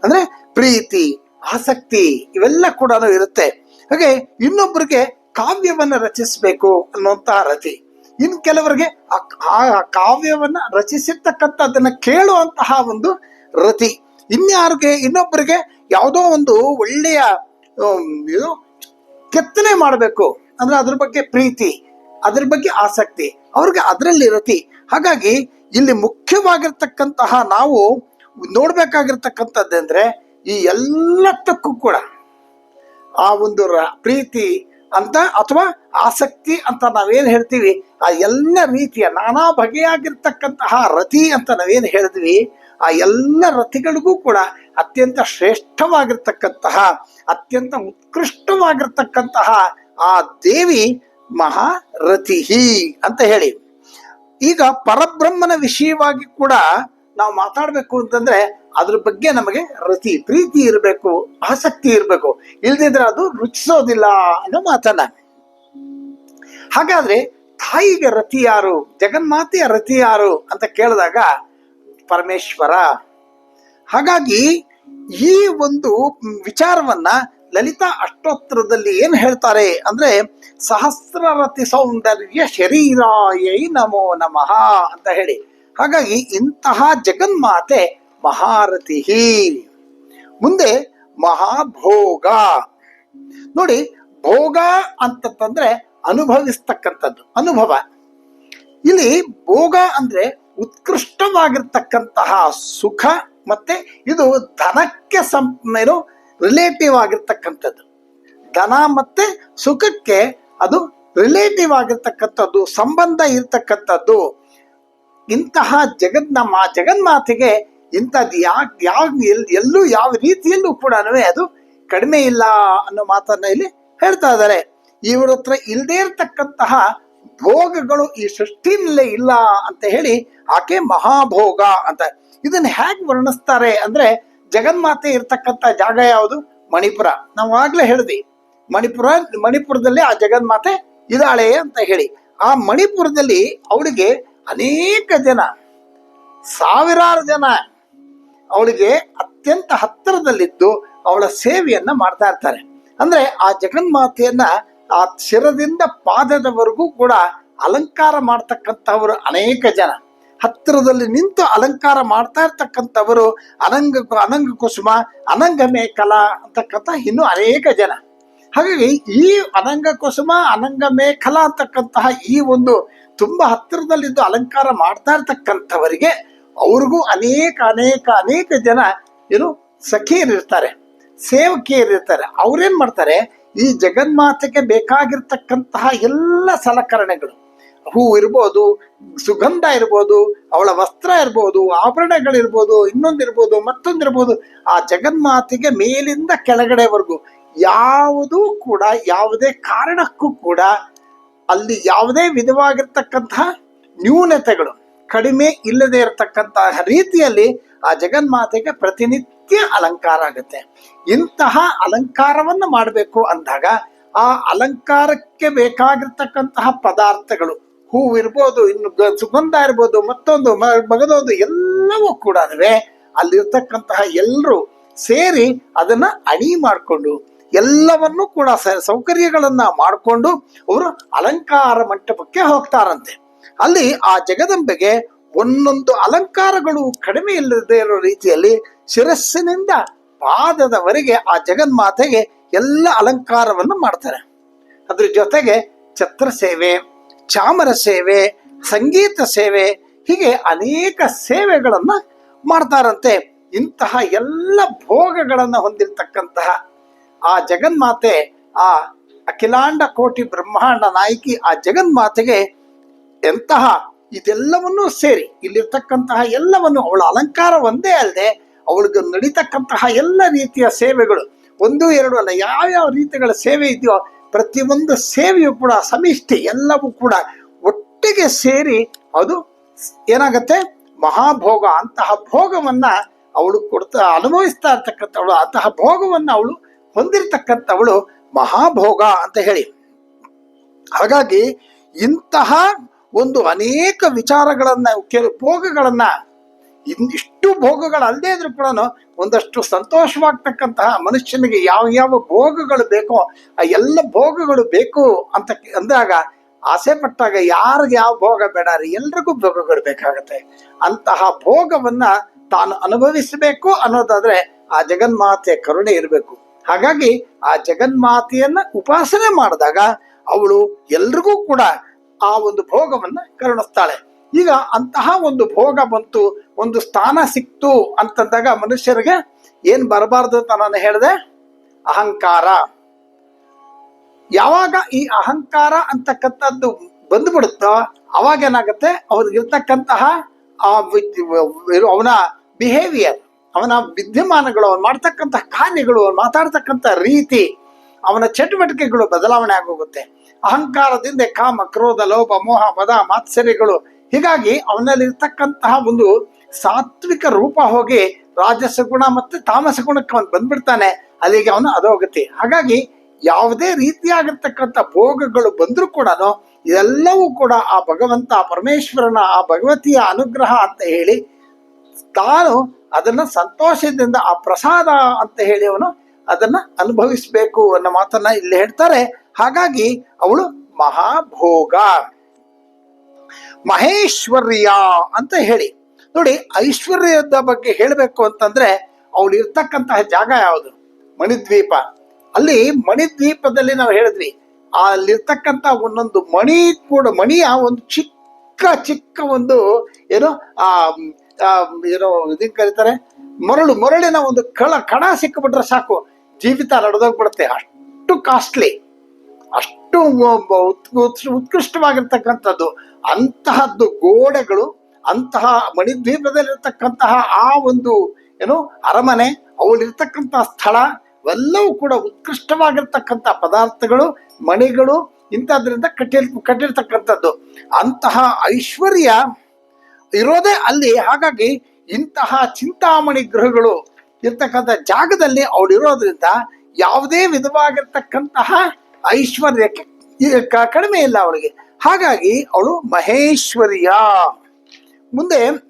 ಅಂದ್ರೆ ಪ್ರೀತಿ, ಆಸಕ್ತಿ ಇವೆಲ್ಲ ಕೂಡ ಇರುತ್ತೆ. ಹಾಗೆ ಇನ್ನೊಬ್ಬರಿಗೆ ಕಾವ್ಯವನ್ನ ರಚಿಸಬೇಕು ಅನ್ನುವಂತಹ ರತಿ. ಇನ್ ಕೆಲವರಿಗೆ ಆ ಕಾವ್ಯವನ್ನ ರಚಿಸಿರ್ತಕ್ಕಂಥದ್ದನ್ನ ಕೇಳುವಂತಹ ಒಂದು ರತಿ. ಇನ್ಯಾರಿಗೆ, ಇನ್ನೊಬ್ಬರಿಗೆ ಯಾವುದೋ ಒಂದು ಒಳ್ಳೆಯ ಇದು ಕೆತ್ತನೆ ಮಾಡಬೇಕು. ಅಂದ್ರೆ ಅದ್ರ ಬಗ್ಗೆ ಪ್ರೀತಿ, ಅದ್ರ ಬಗ್ಗೆ ಆಸಕ್ತಿ, ಅವ್ರಿಗೆ ಅದರಲ್ಲಿ ರತಿ. ಹಾಗಾಗಿ ಇಲ್ಲಿ ಮುಖ್ಯವಾಗಿರ್ತಕ್ಕಂತಹ ನಾವು ನೋಡ್ಬೇಕಾಗಿರ್ತಕ್ಕಂಥದ್ದಂದ್ರೆ ಈ ಎಲ್ಲದಕ್ಕೂ ಕೂಡ ಆ ಒಂದು ಪ್ರೀತಿ ಅಂತ ಅಥವಾ ಆಸಕ್ತಿ ಅಂತ ನಾವೇನು ಹೇಳ್ತೀವಿ? ಆ ಎಲ್ಲ ರೀತಿಯ ನಾನಾ ಬಗೆಯಾಗಿರ್ತಕ್ಕಂತಹ ರತಿ ಅಂತ ನಾವೇನು ಹೇಳಿದ್ವಿ, ಆ ಎಲ್ಲ ರತಿಗಳಿಗೂ ಕೂಡ ಅತ್ಯಂತ ಶ್ರೇಷ್ಠವಾಗಿರ್ತಕ್ಕಂತಹ, ಅತ್ಯಂತ ಉತ್ಕೃಷ್ಟವಾಗಿರ್ತಕ್ಕಂತಹ ಆ ದೇವಿ ಮಹಾ ರತಿಹಿ ಅಂತ ಹೇಳಿ ಈಗ ಪರಬ್ರಹ್ಮನ ವಿಷಯವಾಗಿ ಕೂಡ ನಾವು ಮಾತಾಡಬೇಕು ಅಂತಂದ್ರೆ ಅದ್ರ ಬಗ್ಗೆ ನಮಗೆ ರತಿ, ಪ್ರೀತಿ ಇರಬೇಕು, ಆಸಕ್ತಿ ಇರಬೇಕು. ಇಲ್ದಿದ್ರೆ ಅದು ರುಚಿಸೋದಿಲ್ಲ ಅನ್ನೋ ಮಾತನ್ನ. ಹಾಗಾದ್ರೆ ತಾಯಿಗೆ ರತಿ ಯಾರು, ಜಗನ್ಮಾತೆಯ ರತಿ ಯಾರು ಅಂತ ಕೇಳಿದಾಗ ಪರಮೇಶ್ವರ, ಹಾಗಾಗಿ ಈ ಒಂದು ವಿಚಾರವನ್ನ ಲಲಿತಾ ಅಷ್ಟೋತ್ತರದಲ್ಲಿ ಏನ್ ಹೇಳ್ತಾರೆ ಅಂದ್ರೆ, ಸಹಸ್ರರತಿ ಸೌಂದರ್ಯ ಶರೀರಾಯೈ ನಮೋ ನಮಃ ಅಂತ ಹೇಳಿ. ಹಾಗಾಗಿ ಇಂತಹ ಜಗನ್ಮಾತೆ ಮಹಾರಥಿ ಮುಂದೆ ಮಹಾಭೋಗ. ನೋಡಿ, ಭೋಗ ಅಂತಂದ್ರೆ ಅನುಭವಿಸ್ತಕ್ಕಂಥದ್ದು, ಅನುಭವ. ಇಲ್ಲಿ ಭೋಗ ಅಂದ್ರೆ ಉತ್ಕೃಷ್ಟವಾಗಿರ್ತಕ್ಕಂತಹ ಸುಖ ಮತ್ತೆ ಇದು ಧನಕ್ಕೆ ಸಂ ಏನು ರಿಲೇಟಿವ್ ಆಗಿರ್ತಕ್ಕಂಥದ್ದು. ಧನ ಮತ್ತೆ ಸುಖಕ್ಕೆ ಅದು ರಿಲೇಟಿವ್ ಆಗಿರ್ತಕ್ಕಂಥದ್ದು, ಸಂಬಂಧ ಇರ್ತಕ್ಕಂಥದ್ದು. ಇಂತಹ ಜಗದ್ ಮಾ, ಜಗನ್ಮಾತೆಗೆ ಇಂಥದ್ದು ಯಾಕೆ ಯಾವ, ಎಲ್- ಎಲ್ಲೂ ಯಾವ ರೀತಿಯಲ್ಲೂ ಕೂಡ ಅದು ಕಡಿಮೆ ಇಲ್ಲ ಅನ್ನೋ ಮಾತನ್ನ ಇಲ್ಲಿ ಹೇಳ್ತಾ ಇದ್ದಾರೆ. ಇವ್ರ ಹತ್ರ ಇಲ್ಲದೇ ಇರತಕ್ಕಂತಹ ಭೋಗಗಳು ಈ ಸೃಷ್ಟಿನಲ್ಲೇ ಇಲ್ಲ ಅಂತ ಹೇಳಿ ಆಕೆ ಮಹಾಭೋಗ ಅಂತ. ಇದನ್ನ ಹೇಗೆ ವರ್ಣಿಸ್ತಾರೆ ಅಂದ್ರೆ ಜಗನ್ಮಾತೆ ಇರ್ತಕ್ಕಂಥ ಜಾಗ ಯಾವುದು? ಮಣಿಪುರ. ನಾವು ಆಗ್ಲೇ ಹೇಳಿದ್ವಿ. ಮಣಿಪುರ, ಮಣಿಪುರದಲ್ಲಿ ಆ ಜಗನ್ಮಾತೆ ಇದ್ದಾಳೆ ಅಂತ ಹೇಳಿ. ಆ ಮಣಿಪುರದಲ್ಲಿ ಅವಳಿಗೆ ಅನೇಕ ಜನ, ಸಾವಿರಾರು ಜನ ಅವಳಿಗೆ ಅತ್ಯಂತ ಹತ್ತಿರದಲ್ಲಿದ್ದು ಅವಳ ಸೇವೆಯನ್ನ ಮಾಡ್ತಾ ಇರ್ತಾರೆ. ಅಂದ್ರೆ ಆ ಜಗನ್ಮಾತೆಯನ್ನ ಆ ಶಿರದಿಂದ ಪಾದದವರೆಗೂ ಕೂಡ ಅಲಂಕಾರ ಮಾಡ್ತಕ್ಕಂಥವರು ಅನೇಕ ಜನ. ಹತ್ತಿರದಲ್ಲಿ ನಿಂತು ಅಲಂಕಾರ ಮಾಡ್ತಾ ಇರ್ತಕ್ಕಂಥವರು ಅನಂಗ ಅನಂಗ ಕುಸುಮ, ಅನಂಗ ಮೇಕಲ ಅಂತಕ್ಕಂಥ ಇನ್ನು ಅನೇಕ ಜನ. ಹಾಗಾಗಿ ಈ ಅನಂಗ ಕುಸುಮ, ಅನಂಗ ಮೇಖಲಾ ಅಂತಕ್ಕಂತಹ ಈ ಒಂದು ತುಂಬಾ ಹತ್ತಿರದಲ್ಲಿದ್ದು ಅಲಂಕಾರ ಮಾಡ್ತಾ ಇರ್ತಕ್ಕಂಥವರಿಗೆ ಅವ್ರಿಗೂ ಅನೇಕ ಅನೇಕ ಅನೇಕ ಜನ ಏನು ಸಖಿಯರಿರ್ತಾರೆ, ಸೇವಕಿಯರಿರ್ತಾರೆ. ಅವ್ರೇನ್ ಮಾಡ್ತಾರೆ? ಈ ಜಗನ್ಮಾತೆಗೆ ಬೇಕಾಗಿರ್ತಕ್ಕಂತಹ ಎಲ್ಲ ಸಲಕರಣೆಗಳು. ಹೂ ಇರ್ಬೋದು, ಸುಗಂಧ ಇರ್ಬೋದು, ಅವಳ ವಸ್ತ್ರ ಇರ್ಬೋದು, ಆಭರಣಗಳಿರ್ಬೋದು, ಇನ್ನೊಂದಿರ್ಬೋದು, ಮತ್ತೊಂದಿರ್ಬೋದು, ಆ ಜಗನ್ಮಾತೆಗೆ ಮೇಲಿಂದ ಕೆಳಗಡೆವರೆಗೂ ಯಾವುದೂ ಕೂಡ, ಯಾವುದೇ ಕಾರಣಕ್ಕೂ ಕೂಡ ಅಲ್ಲಿ ಯಾವುದೇ ವಿಧವಾಗಿರ್ತಕ್ಕಂತಹ ನ್ಯೂನತೆಗಳು ಕಡಿಮೆ ಇಲ್ಲದೆ ಇರತಕ್ಕಂತಹ ರೀತಿಯಲ್ಲಿ ಆ ಜಗನ್ಮಾತೆಗೆ ಪ್ರತಿನಿತ್ಯ ಅಲಂಕಾರ ಆಗುತ್ತೆ. ಇಂತಹ ಅಲಂಕಾರವನ್ನ ಮಾಡಬೇಕು ಅಂದಾಗ ಆ ಅಲಂಕಾರಕ್ಕೆ ಬೇಕಾಗಿರ್ತಕ್ಕಂತಹ ಪದಾರ್ಥಗಳು, ಹೂವು ಇರ್ಬೋದು, ಇನ್ನು ಸುಗಂಧ ಇರ್ಬೋದು, ಮತ್ತೊಂದು ಮಗದೊಂದು ಎಲ್ಲವೂ ಕೂಡ ಅಲ್ಲಿರ್ತಕ್ಕಂತಹ ಎಲ್ಲರೂ ಸೇರಿ ಅದನ್ನ ಅಣಿ ಮಾಡಿಕೊಂಡು ಎಲ್ಲವನ್ನೂ ಕೂಡ ಸೌಕರ್ಯಗಳನ್ನ ಮಾಡಿಕೊಂಡು ಅವರು ಅಲಂಕಾರ ಮಂಟಪಕ್ಕೆ ಹೋಗ್ತಾರಂತೆ. ಅಲ್ಲಿ ಆ ಜಗದಂಬೆಗೆ ಒಂದೊಂದು ಅಲಂಕಾರಗಳು ಕಡಿಮೆ ಇಲ್ಲದೇ ಇರೋ ರೀತಿಯಲ್ಲಿ ಶಿರಸ್ಸಿನಿಂದ ಪಾದದವರೆಗೆ ಆ ಜಗನ್ಮಾತೆಗೆ ಎಲ್ಲ ಅಲಂಕಾರವನ್ನು ಮಾಡ್ತಾರೆ. ಅದ್ರ ಜೊತೆಗೆ ಛತ್ರ ಸೇವೆ, ಚಾಮರ ಸೇವೆ, ಸಂಗೀತ ಸೇವೆ, ಹೀಗೆ ಅನೇಕ ಸೇವೆಗಳನ್ನು ಮಾಡ್ತಾರಂತೆ. ಇಂತಹ ಎಲ್ಲ ಭೋಗಗಳನ್ನು ಹೊಂದಿರತಕ್ಕಂತಹ ಆ ಜಗನ್ಮಾತೆ, ಆ ಅಖಿಲಾಂಡ ಕೋಟಿ ಬ್ರಹ್ಮಾಂಡ ನಾಯಕಿ ಆ ಜಗನ್ಮಾತೆಗೆ ಎಂತಹ ಇದೆಲ್ಲವನ್ನೂ ಸೇರಿ, ಇಲ್ಲಿರ್ತಕ್ಕಂತಹ ಎಲ್ಲವನ್ನು ಅವಳ ಅಲಂಕಾರ ಒಂದೇ ಅಲ್ಲದೆ, ಅವಳಿಗೆ ನಡೀತಕ್ಕಂತಹ ಎಲ್ಲ ರೀತಿಯ ಸೇವೆಗಳು, ಒಂದು ಎರಡು ಅಲ್ಲ, ಯಾವ್ಯಾವ ರೀತಿಗಳ ಸೇವೆ ಇದೆಯೋ ಪ್ರತಿಯೊಂದು ಸೇವೆಯು ಕೂಡ, ಸಮಿಷ್ಟಿ ಎಲ್ಲವೂ ಕೂಡ ಒಟ್ಟಿಗೆ ಸೇರಿ ಅದು ಏನಾಗತ್ತೆ? ಮಹಾಭೋಗ, ಅಂತಹ ಭೋಗವನ್ನ ಅವಳು ಕೊಡ್ತಾ, ಅನುಭವಿಸ್ತಾ ಇರ್ತಕ್ಕಂಥವಳು, ಅಂತಹ ಭೋಗವನ್ನ ಅವಳು ಹೊಂದಿರತಕ್ಕಂಥವಳು ಮಹಾಭೋಗ ಅಂತ ಹೇಳಿ. ಹಾಗಾಗಿ ಇಂತಹ ಒಂದು ಅನೇಕ ವಿಚಾರಗಳನ್ನ ಕೆಲವು ಭೋಗಗಳನ್ನ ಇನ್ನಿಷ್ಟು ಭೋಗಗಳಲ್ಲದೆ ಇದ್ರೂ ಕೂಡ ಒಂದಷ್ಟು ಸಂತೋಷವಾಗ್ತಕ್ಕಂತಹ ಮನುಷ್ಯನಿಗೆ ಯಾವ ಯಾವ ಭೋಗಗಳು ಬೇಕೋ, ಆ ಎಲ್ಲ ಭೋಗಗಳು ಬೇಕು ಅಂತ ಅಂದಾಗ ಆಸೆ ಪಟ್ಟಾಗ ಯಾರಿಗೆ ಯಾವ ಭೋಗ ಬೇಡ ರೀ? ಎಲ್ರಿಗೂ ಭೋಗಗಳು ಬೇಕಾಗತ್ತೆ. ಅಂತಹ ಭೋಗವನ್ನ ತಾನು ಅನುಭವಿಸಬೇಕು ಅನ್ನೋದಾದ್ರೆ ಆ ಜಗನ್ಮಾತೆ ಕರುಣೆ ಇರಬೇಕು. ಹಾಗಾಗಿ ಆ ಜಗನ್ಮಾತೆಯನ್ನ ಉಪಾಸನೆ ಮಾಡಿದಾಗ ಅವಳು ಎಲ್ರಿಗೂ ಕೂಡ ಆ ಒಂದು ಭೋಗವನ್ನ ಕರುಣಿಸ್ತಾಳೆ. ಈಗ ಅಂತಹ ಒಂದು ಭೋಗ ಬಂತು, ಒಂದು ಸ್ಥಾನ ಸಿಕ್ತು ಅಂತಂದಾಗ ಮನುಷ್ಯರಿಗೆ ಏನ್ ಬರಬಾರ್ದು ಅಂತ ನಾನು ಹೇಳಿದೆ? ಅಹಂಕಾರ. ಯಾವಾಗ ಈ ಅಹಂಕಾರ ಅಂತಕ್ಕಂಥದ್ದು ಬಂದ್ಬಿಡುತ್ತೋ ಅವಾಗ ಏನಾಗುತ್ತೆ? ಅವ್ರಿಗಿರ್ತಕ್ಕಂತಹ ಅವನ ಬಿಹೇವಿಯರ್ ಅವನ ವಿದ್ಯಮಾನಗಳು, ಅವನು ಮಾಡ್ತಕ್ಕಂಥ ಕಾರ್ಯಗಳು, ಅವನು ಮಾತಾಡ್ತಕ್ಕಂಥ ರೀತಿ, ಅವನ ಚಟುವಟಿಕೆಗಳು ಬದಲಾವಣೆ ಆಗೋಗುತ್ತೆ. ಅಹಂಕಾರದಿಂದ ಕಾಮ, ಕ್ರೋಧ, ಲೋಭ, ಮೋಹ, ಮದ, ಮಾತ್ಸರ್ಯಗಳು, ಹೀಗಾಗಿ ಅವನಲ್ಲಿ ಇರ್ತಕ್ಕಂತಹ ಒಂದು ಸಾತ್ವಿಕ ರೂಪ ಹೋಗಿ ರಾಜಸ ಗುಣ ಮತ್ತೆ ತಾಮಸ ಗುಣಕ್ಕೆ ಅವನು ಬಂದ್ಬಿಡ್ತಾನೆ, ಅಲ್ಲಿಗೆ ಅವನು ಅಧೋಗತಿ. ಹಾಗಾಗಿ ಯಾವುದೇ ರೀತಿಯಾಗಿರ್ತಕ್ಕಂಥ ಭೋಗಗಳು ಬಂದರೂ ಕೂಡ ಇದೆಲ್ಲವೂ ಕೂಡ ಆ ಭಗವಂತ ಪರಮೇಶ್ವರನ, ಆ ಭಗವತಿಯ ಅನುಗ್ರಹ ಅಂತ ಹೇಳಿ ತಾನು ಅದನ್ನ ಸಂತೋಷದಿಂದ ಆ ಪ್ರಸಾದ ಅಂತ ಹೇಳಿ ಅವನು ಅದನ್ನ ಅನುಭವಿಸ್ಬೇಕು ಅನ್ನೋ ಮಾತನ್ನ ಇಲ್ಲಿ ಹೇಳ್ತಾರೆ. ಹಾಗಾಗಿ ಅವಳು ಮಹಾಭೋಗ. ಮಹೇಶ್ವರ್ಯ ಅಂತ ಹೇಳಿ. ನೋಡಿ ಐಶ್ವರ್ಯದ ಬಗ್ಗೆ ಹೇಳಬೇಕು ಅಂತಂದ್ರೆ ಅವಳು ಇರ್ತಕ್ಕಂತಹ ಜಾಗ ಯಾವುದು? ಮಣಿದ್ವೀಪ. ಅಲ್ಲಿ ಮಣಿದ್ವೀಪದಲ್ಲಿ ನಾವು ಹೇಳಿದ್ವಿ ಅಲ್ಲಿರ್ತಕ್ಕಂಥ ಒಂದೊಂದು ಮಣಿ ಕೂಡ ಮಣಿಯ ಒಂದು ಚಿಕ್ಕ ಚಿಕ್ಕ ಒಂದು ಏನೋ ಆ, ಏನೋ ಇದನ್ ಕರೀತಾರೆ? ಮರಳು, ಮರಳಿನ ಒಂದು ಕಳ, ಕಣ ಸಿಕ್ಕಿಬಿಟ್ರೆ ಸಾಕು. ಜೀವಿತ ನಡೆದೋಗ್ಬಿಡುತ್ತೆ. ಅಷ್ಟು ಕಾಸ್ಟ್ಲಿ ಅಷ್ಟು ಉತ್- ಉತ್- ಉತ್ಕೃಷ್ಟವಾಗಿರ್ತಕ್ಕಂಥದ್ದು. ಅಂತಹದ್ದು ಗೋಡೆಗಳು, ಅಂತಹ ಮಣಿದ್ವೀಪದಲ್ಲಿರ್ತಕ್ಕಂತಹ ಆ ಒಂದು, ಏನು, ಅರಮನೆ ಅವಳಿರ್ತಕ್ಕಂತಹ ಸ್ಥಳ ಎಲ್ಲವೂ ಕೂಡ ಉತ್ಕೃಷ್ಟವಾಗಿರ್ತಕ್ಕಂಥ ಪದಾರ್ಥಗಳು, ಮಣಿಗಳು, ಇಂಥದ್ರಿಂದ ಕಟ್ಟಿ ಕಟ್ಟಿರ್ತಕ್ಕಂಥದ್ದು. ಅಂತಹ ಐಶ್ವರ್ಯ ಇರೋದೇ ಅಲ್ಲಿ. ಹಾಗಾಗಿ ಇಂತಹ ಚಿಂತಾಮಣಿ ಗೃಹಗಳು ಇರ್ತಕ್ಕಂಥ ಜಾಗದಲ್ಲಿ ಅವಳು ಇರೋದ್ರಿಂದ ಯಾವುದೇ ವಿಧವಾಗಿರ್ತಕ್ಕಂತಹ ಐಶ್ವರ್ಯಕ್ಕೆ ಕಡಿಮೆ ಇಲ್ಲ ಅವಳಿಗೆ. ಹಾಗಾಗಿ ಅವಳು ಮಹೇಶ್ವರಿಯ. ಮುಂದೆ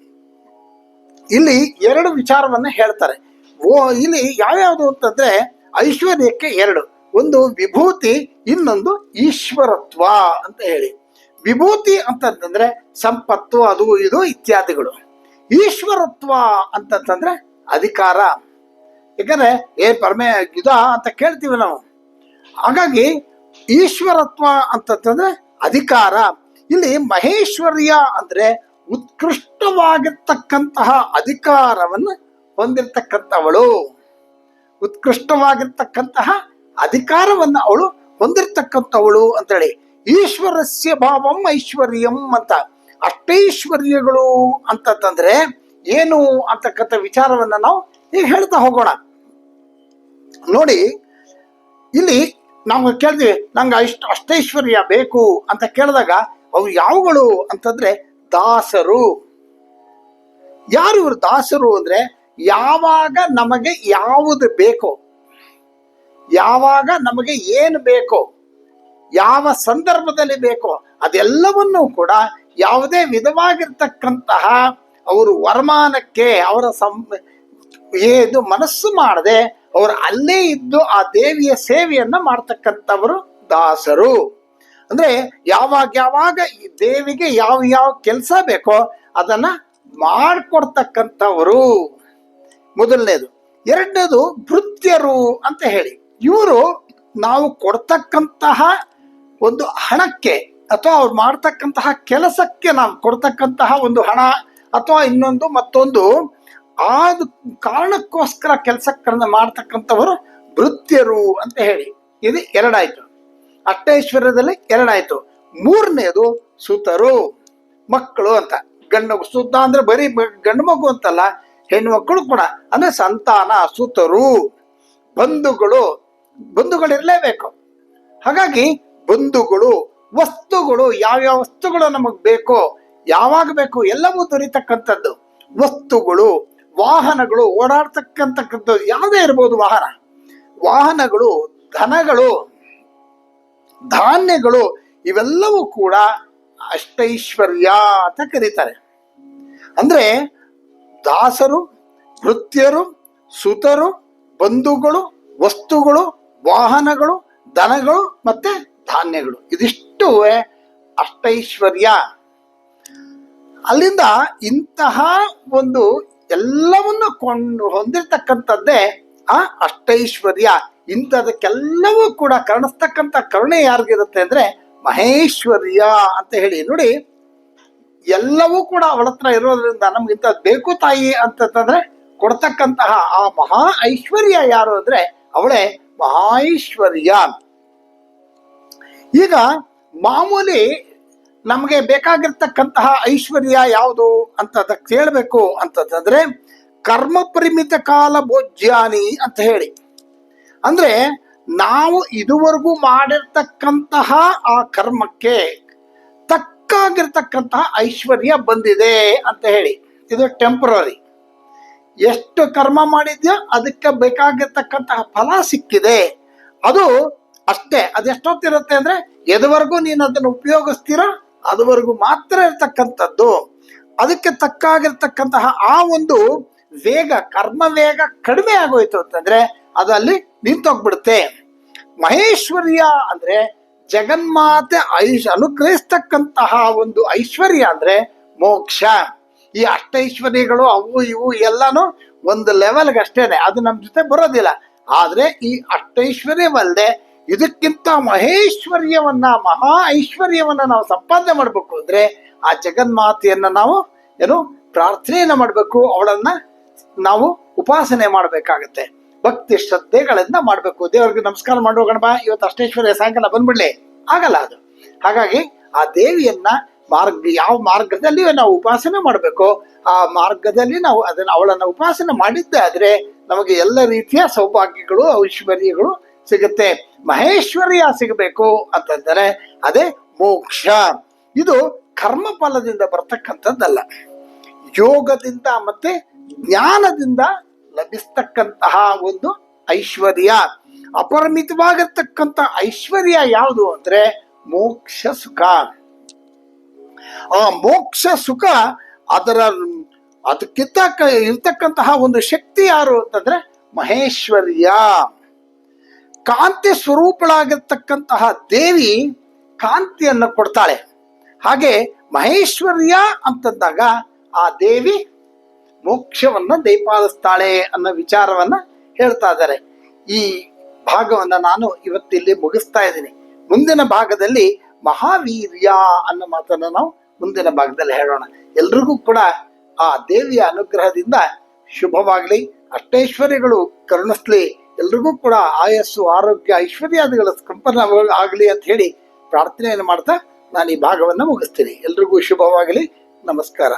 ಇಲ್ಲಿ ಎರಡು ವಿಚಾರವನ್ನ ಹೇಳ್ತಾರೆ. ಓ, ಇಲ್ಲಿ ಯಾವ್ಯಾವುದು ಅಂತಂದ್ರೆ ಐಶ್ವರ್ಯಕ್ಕೆ ಎರಡು. ಒಂದು ವಿಭೂತಿ, ಇನ್ನೊಂದು ಈಶ್ವರತ್ವ ಅಂತ ಹೇಳಿ. ವಿಭೂತಿ ಅಂತಂತಂದ್ರೆ ಸಂಪತ್ತು, ಅದು ಇದು ಇತ್ಯಾದಿಗಳು. ಈಶ್ವರತ್ವ ಅಂತಂತಂದ್ರೆ ಅಧಿಕಾರ. ಯಾಕಂದ್ರೆ, ಏ ಪರಮೆ ಇದ ಅಂತ ಕೇಳ್ತೀವಿ ನಾವು. ಹಾಗಾಗಿ, ಈಶ್ವರತ್ವ ಅಂತಂತಂದ್ರೆ ಅಧಿಕಾರ. ಇಲ್ಲಿ ಮಹೇಶ್ವರ್ಯ ಅಂದ್ರೆ ಉತ್ಕೃಷ್ಟವಾಗಿರ್ತಕ್ಕಂತಹ ಅಧಿಕಾರವನ್ನು ಹೊಂದಿರತಕ್ಕಂಥವಳು. ಉತ್ಕೃಷ್ಟವಾಗಿರ್ತಕ್ಕಂತಹ ಅಧಿಕಾರವನ್ನು ಅವಳು ಹೊಂದಿರತಕ್ಕಂಥವಳು ಅಂತೇಳಿ. ಈಶ್ವರಸ್ಯ ಭಾವಂ ಐಶ್ವರ್ಯಂ ಅಂತ. ಅಷ್ಟೈಶ್ವರ್ಯಗಳು ಅಂತಂದ್ರೆ ಏನು ಅಂತಕ್ಕಂಥ ವಿಚಾರವನ್ನ ನಾವು ಈಗ ಹೇಳ್ತಾ ಹೋಗೋಣ. ನೋಡಿ, ಇಲ್ಲಿ ನಾವು ಕೇಳಿದ್ವಿ ನಂಗೆ ಇಷ್ಟ ಅಷ್ಟೈಶ್ವರ್ಯ ಬೇಕು ಅಂತ ಕೇಳಿದಾಗ, ಅವು ಯಾವುಗಳು ಅಂತಂದ್ರೆ ದಾಸರು. ಯಾರು ಇವರು ದಾಸರು ಅಂದ್ರೆ, ಯಾವಾಗ ನಮಗೆ ಯಾವುದು ಬೇಕೋ, ಯಾವಾಗ ನಮಗೆ ಏನು ಬೇಕೋ ಯಾವ ಸಂದರ್ಭದಲ್ಲಿ ಬೇಕೋ ಅದೆಲ್ಲವನ್ನೂ ಕೂಡ ಯಾವುದೇ ವಿಧವಾಗಿರ್ತಕ್ಕಂತಹ ಅವರು ವರಮಾನಕ್ಕೆ ಅವರ ಸಂ ಏನು ಮನಸ್ಸು ಮಾಡದೆ ಅವರು ಅಲ್ಲೇ ಇದ್ದು ಆ ದೇವಿಯ ಸೇವೆಯನ್ನ ಮಾಡ್ತಕ್ಕಂಥವರು ದಾಸರು. ಅಂದ್ರೆ ಯಾವಾಗ ಯಾವಾಗ ಈ ದೇವಿಗೆ ಯಾವ ಯಾವ ಕೆಲಸ ಬೇಕೋ ಅದನ್ನ ಮಾಡ್ಕೊಡ್ತಕ್ಕಂಥವರು. ಮೊದಲನೇದು. ಎರಡನೇದು ಭೃತ್ಯರು ಅಂತ ಹೇಳಿ. ಇವರು ನಾವು ಕೊಡ್ತಕ್ಕಂತಹ ಒಂದು ಹಣಕ್ಕೆ ಅಥವಾ ಅವ್ರು ಮಾಡ್ತಕ್ಕಂತಹ ಕೆಲಸಕ್ಕೆ ನಾವು ಕೊಡ್ತಕ್ಕಂತಹ ಒಂದು ಹಣ ಅಥವಾ ಇನ್ನೊಂದು ಮತ್ತೊಂದು ಆ ಕಾರಣಕ್ಕೋಸ್ಕರ ಕೆಲಸಕ್ಕನ್ನ ಮಾಡ್ತಕ್ಕಂಥವರು ಭೃತ್ಯರು ಅಂತ ಹೇಳಿ. ಇದು ಎರಡಾಯ್ತು. ಅಷ್ಟೈಶ್ವರ್ಯದಲ್ಲಿ ಎರಡಾಯ್ತು. ಮೂರನೇದು ಸುತರು, ಮಕ್ಕಳು ಅಂತ. ಗಂಡು ಸುತ್ತ ಅಂದ್ರೆ ಬರೀ ಗಂಡು ಮಗು ಅಂತಲ್ಲ, ಹೆಣ್ಣು ಮಕ್ಕಳು ಕೂಡ. ಅಂದ್ರೆ ಸಂತಾನ, ಸುತರು, ಬಂಧುಗಳು ಬಂಧುಗಳು ಇರಲೇಬೇಕು ಹಾಗಾಗಿ ಬಂಧುಗಳು, ವಸ್ತುಗಳು, ಯಾವ್ಯಾವ ವಸ್ತುಗಳು ನಮಗ್ ಬೇಕೋ, ಯಾವಾಗ ಬೇಕೋ ಎಲ್ಲವೂ ದೊರೀತಕ್ಕಂಥದ್ದು. ವಸ್ತುಗಳು, ವಾಹನಗಳು, ಓಡಾಡ್ತಕ್ಕಂಥದ್ದು ಯಾವುದೇ ಇರ್ಬೋದು ವಾಹನ. ವಾಹನಗಳು ಧನಗಳು ಧಾನ್ಯಗಳು, ಇವೆಲ್ಲವೂ ಕೂಡ ಅಷ್ಟೈಶ್ವರ್ಯ ಅಂತ ಕರೀತಾರೆ. ಅಂದ್ರೆ ದಾಸರು ಭೃತ್ಯರು ಸುತರು, ಬಂಧುಗಳು, ವಸ್ತುಗಳು, ವಾಹನಗಳು, ದನಗಳು ಮತ್ತೆ ಧಾನ್ಯಗಳು. ಇದಿಷ್ಟು ಅಷ್ಟೈಶ್ವರ್ಯ. ಅಲ್ಲಿಂದ ಇಂತಹ ಒಂದು ಎಲ್ಲವನ್ನು ಕೊಂಡು ಹೊಂದಿರತಕ್ಕಂಥದ್ದೇ ಆ ಅಷ್ಟೈಶ್ವರ್ಯ. ಇಂಥದಕ್ಕೆಲ್ಲವೂ ಕೂಡ ಕರ್ಣಿಸ್ತಕ್ಕಂಥ ಕರುಣೆ ಯಾರಿಗಿರುತ್ತೆ ಅಂದ್ರೆ ಮಹೇಶ್ವರ್ಯ ಅಂತ ಹೇಳಿ. ನೋಡಿ, ಎಲ್ಲವೂ ಕೂಡ ಅವಳ ಹತ್ರ ಇರೋದ್ರಿಂದ ನಮ್ಗೆ ಇಂಥದ್ದು ಬೇಕು ತಾಯಿ ಅಂತಂದ್ರೆ ಕೊಡ್ತಕ್ಕಂತಹ ಆ ಮಹಾ ಐಶ್ವರ್ಯ ಯಾರು ಅಂದ್ರೆ ಅವಳೇ ಮಹೈಶ್ವರ್ಯ ಈಗ ಮಾಮೂಲಿ ನಮಗೆ ಬೇಕಾಗಿರ್ತಕ್ಕಂತಹ ಐಶ್ವರ್ಯ ಯಾವುದು ಅಂತ ಅದಕ್ಕೆ ಹೇಳ್ಬೇಕು ಅಂತಂದ್ರೆ ಕರ್ಮ ಪರಿಮಿತ ಕಾಲ ಭೋಜ್ಯಾನಿ ಅಂತ ಹೇಳಿ. ಅಂದ್ರೆ ನಾವು ಇದುವರೆಗೂ ಮಾಡಿರ್ತಕ್ಕಂತಹ ಆ ಕರ್ಮಕ್ಕೆ ತಕ್ಕಾಗಿರ್ತಕ್ಕಂತಹ ಐಶ್ವರ್ಯ ಬಂದಿದೆ ಅಂತ ಹೇಳಿ. ಇದು ಟೆಂಪರರಿ ಎಷ್ಟು ಕರ್ಮ ಮಾಡಿದ್ಯೋ ಅದಕ್ಕೆ ಬೇಕಾಗಿರ್ತಕ್ಕಂತಹ ಫಲ ಸಿಕ್ಕಿದೆ. ಅದು ಅಷ್ಟೇ ಅದೆಷ್ಟೊತ್ತಿರುತ್ತೆ ಅಂದ್ರೆ, ಎದುವರೆಗೂ ನೀನು ಅದನ್ನು ಉಪಯೋಗಿಸ್ತೀರಾ? ಅದುವರೆಗೂ ಮಾತ್ರ ಇರ್ತಕ್ಕಂಥದ್ದು. ಅದಕ್ಕೆ ತಕ್ಕಾಗಿರ್ತಕ್ಕಂತಹ ಆ ಒಂದು ವೇಗ, ಕರ್ಮ ವೇಗ ಕಡಿಮೆ ಆಗೋಯ್ತು ಅಂತಂದ್ರೆ ಅದಲ್ಲಿ ನಿಂತೋಗ್ಬಿಡುತ್ತೆ. ಮಹೇಶ್ವರ್ಯ ಅಂದ್ರೆ ಜಗನ್ಮಾತೆ ಐಶ್ ಅನುಗ್ರಹಿಸ್ತಕ್ಕಂತಹ ಒಂದು ಐಶ್ವರ್ಯ ಅಂದ್ರೆ ಮೋಕ್ಷ. ಈ ಅಷ್ಟೈಶ್ವರ್ಯಗಳು, ಅವು ಇವು ಎಲ್ಲಾನು ಒಂದು ಲೆವೆಲ್ಗೆ ಅಷ್ಟೇನೆ ಅದು ನಮ್ಮ ಜೊತೆ ಬರೋದಿಲ್ಲ. ಆದ್ರೆ ಈ ಅಷ್ಟೈಶ್ವರ್ಯವಲ್ಲದೆ ಇದಕ್ಕಿಂತ ಮಹೇಶ್ವರ್ಯವನ್ನ, ಮಹಾ ಐಶ್ವರ್ಯವನ್ನ ನಾವು ಸಂಪಾದನೆ ಮಾಡಬೇಕು ಅಂದ್ರೆ ಆ ಜಗನ್ಮಾತೆಯನ್ನ ನಾವು ಏನು ಪ್ರಾರ್ಥನೆಯನ್ನ ಮಾಡಬೇಕು, ಅವಳನ್ನ ನಾವು ಉಪಾಸನೆ ಮಾಡ್ಬೇಕಾಗತ್ತೆ. ಭಕ್ತಿ ಶ್ರದ್ಧೆಗಳನ್ನ ಮಾಡಬೇಕು. ದೇವರಿಗೆ ನಮಸ್ಕಾರ ಮಾಡುವ ಬಾ ಇವತ್ತು ಅಷ್ಟೇಶ್ವರ್ಯ ಸಾಯಂಕಾಲ ಬಂದ್ಬಿಡ್ಲಿ. ಆಗಲ್ಲ ಅದು. ಹಾಗಾಗಿ ಆ ದೇವಿಯನ್ನ ಮಾರ್ಗ, ಯಾವ ಮಾರ್ಗದಲ್ಲಿ ನಾವು ಉಪಾಸನೆ ಮಾಡಬೇಕು. ಆ ಮಾರ್ಗದಲ್ಲಿ ನಾವು ಅದನ್ನ ಅವಳನ್ನ ಉಪಾಸನೆ ಮಾಡಿದ್ದೆ ಆದ್ರೆ ನಮಗೆ ಎಲ್ಲ ರೀತಿಯ ಸೌಭಾಗ್ಯಗಳು, ಐಶ್ವರ್ಯಗಳು ಸಿಗುತ್ತೆ. ಮಹೇಶ್ವರ್ಯ ಸಿಗಬೇಕು ಅಂತಂದರೆ ಅದೇ ಮೋಕ್ಷ. ಇದು ಕರ್ಮಫಲದಿಂದ ಬರ್ತಕ್ಕಂಥದ್ದಲ್ಲ. ಯೋಗದಿಂದ ಮತ್ತೆ ಜ್ಞಾನದಿಂದ ಲಭಿಸ್ತಕ್ಕಂತಹ ಒಂದು ಐಶ್ವರ್ಯ. ಅಪರಿಮಿತವಾಗಿರ್ತಕ್ಕಂಥ ಐಶ್ವರ್ಯ ಯಾವುದು ಅಂದ್ರೆ ಮೋಕ್ಷ ಸುಖ. ಆ ಮೋಕ್ಷ ಸುಖ ಅದರ ಅದಕ್ಕಿಂತ ಇರ್ತಕ್ಕಂತಹ ಒಂದು ಶಕ್ತಿ ಯಾರು ಅಂತಂದ್ರೆ ಮಹೇಶ್ವರ್ಯ. ಕಾಂತಿ ಸ್ವರೂಪಳಾಗಿರ್ತಕ್ಕಂತಹ ದೇವಿ ಕಾಂತಿಯನ್ನು ಕೊಡ್ತಾಳೆ. ಹಾಗೆ ಮಹೇಶ್ವರ್ಯ ಅಂತಂದಾಗ ಆ ದೇವಿ ಮೋಕ್ಷವನ್ನ ದಯಪಾಲಿಸ್ತಾಳೆ ಅನ್ನೋ ವಿಚಾರವನ್ನ ಹೇಳ್ತಾ ಇದ್ದಾರೆ. ಈ ಭಾಗವನ್ನ ನಾನು ಇವತ್ತಿಲ್ಲಿ ಮುಗಿಸ್ತಾ ಇದ್ದೀನಿ. ಮುಂದಿನ ಭಾಗದಲ್ಲಿ ಮಹಾವೀರ್ಯ ಅನ್ನೋ ಮಾತನ್ನ ನಾವು ಮುಂದಿನ ಭಾಗದಲ್ಲಿ ಹೇಳೋಣ. ಎಲ್ರಿಗೂ ಕೂಡ ಆ ದೇವಿಯ ಅನುಗ್ರಹದಿಂದ ಶುಭವಾಗಲಿ. ಅಷ್ಟೇಶ್ವರಿಗಳು ಕರುಣಿಸ್ಲಿ. ಎಲ್ರಿಗೂ ಕೂಡ ಆಯಸ್ಸು, ಆರೋಗ್ಯ ಐಶ್ವರ್ಯಾದಿಗಳ ಸಂಪನ್ನ ಆಗಲಿ ಅಂತ ಹೇಳಿ ಪ್ರಾರ್ಥನೆಯನ್ನು ಮಾಡ್ತಾ ನಾನು ಈ ಭಾಗವನ್ನು ಮುಗಿಸ್ತೀನಿ. ಎಲ್ರಿಗೂ ಶುಭವಾಗಲಿ. ನಮಸ್ಕಾರ.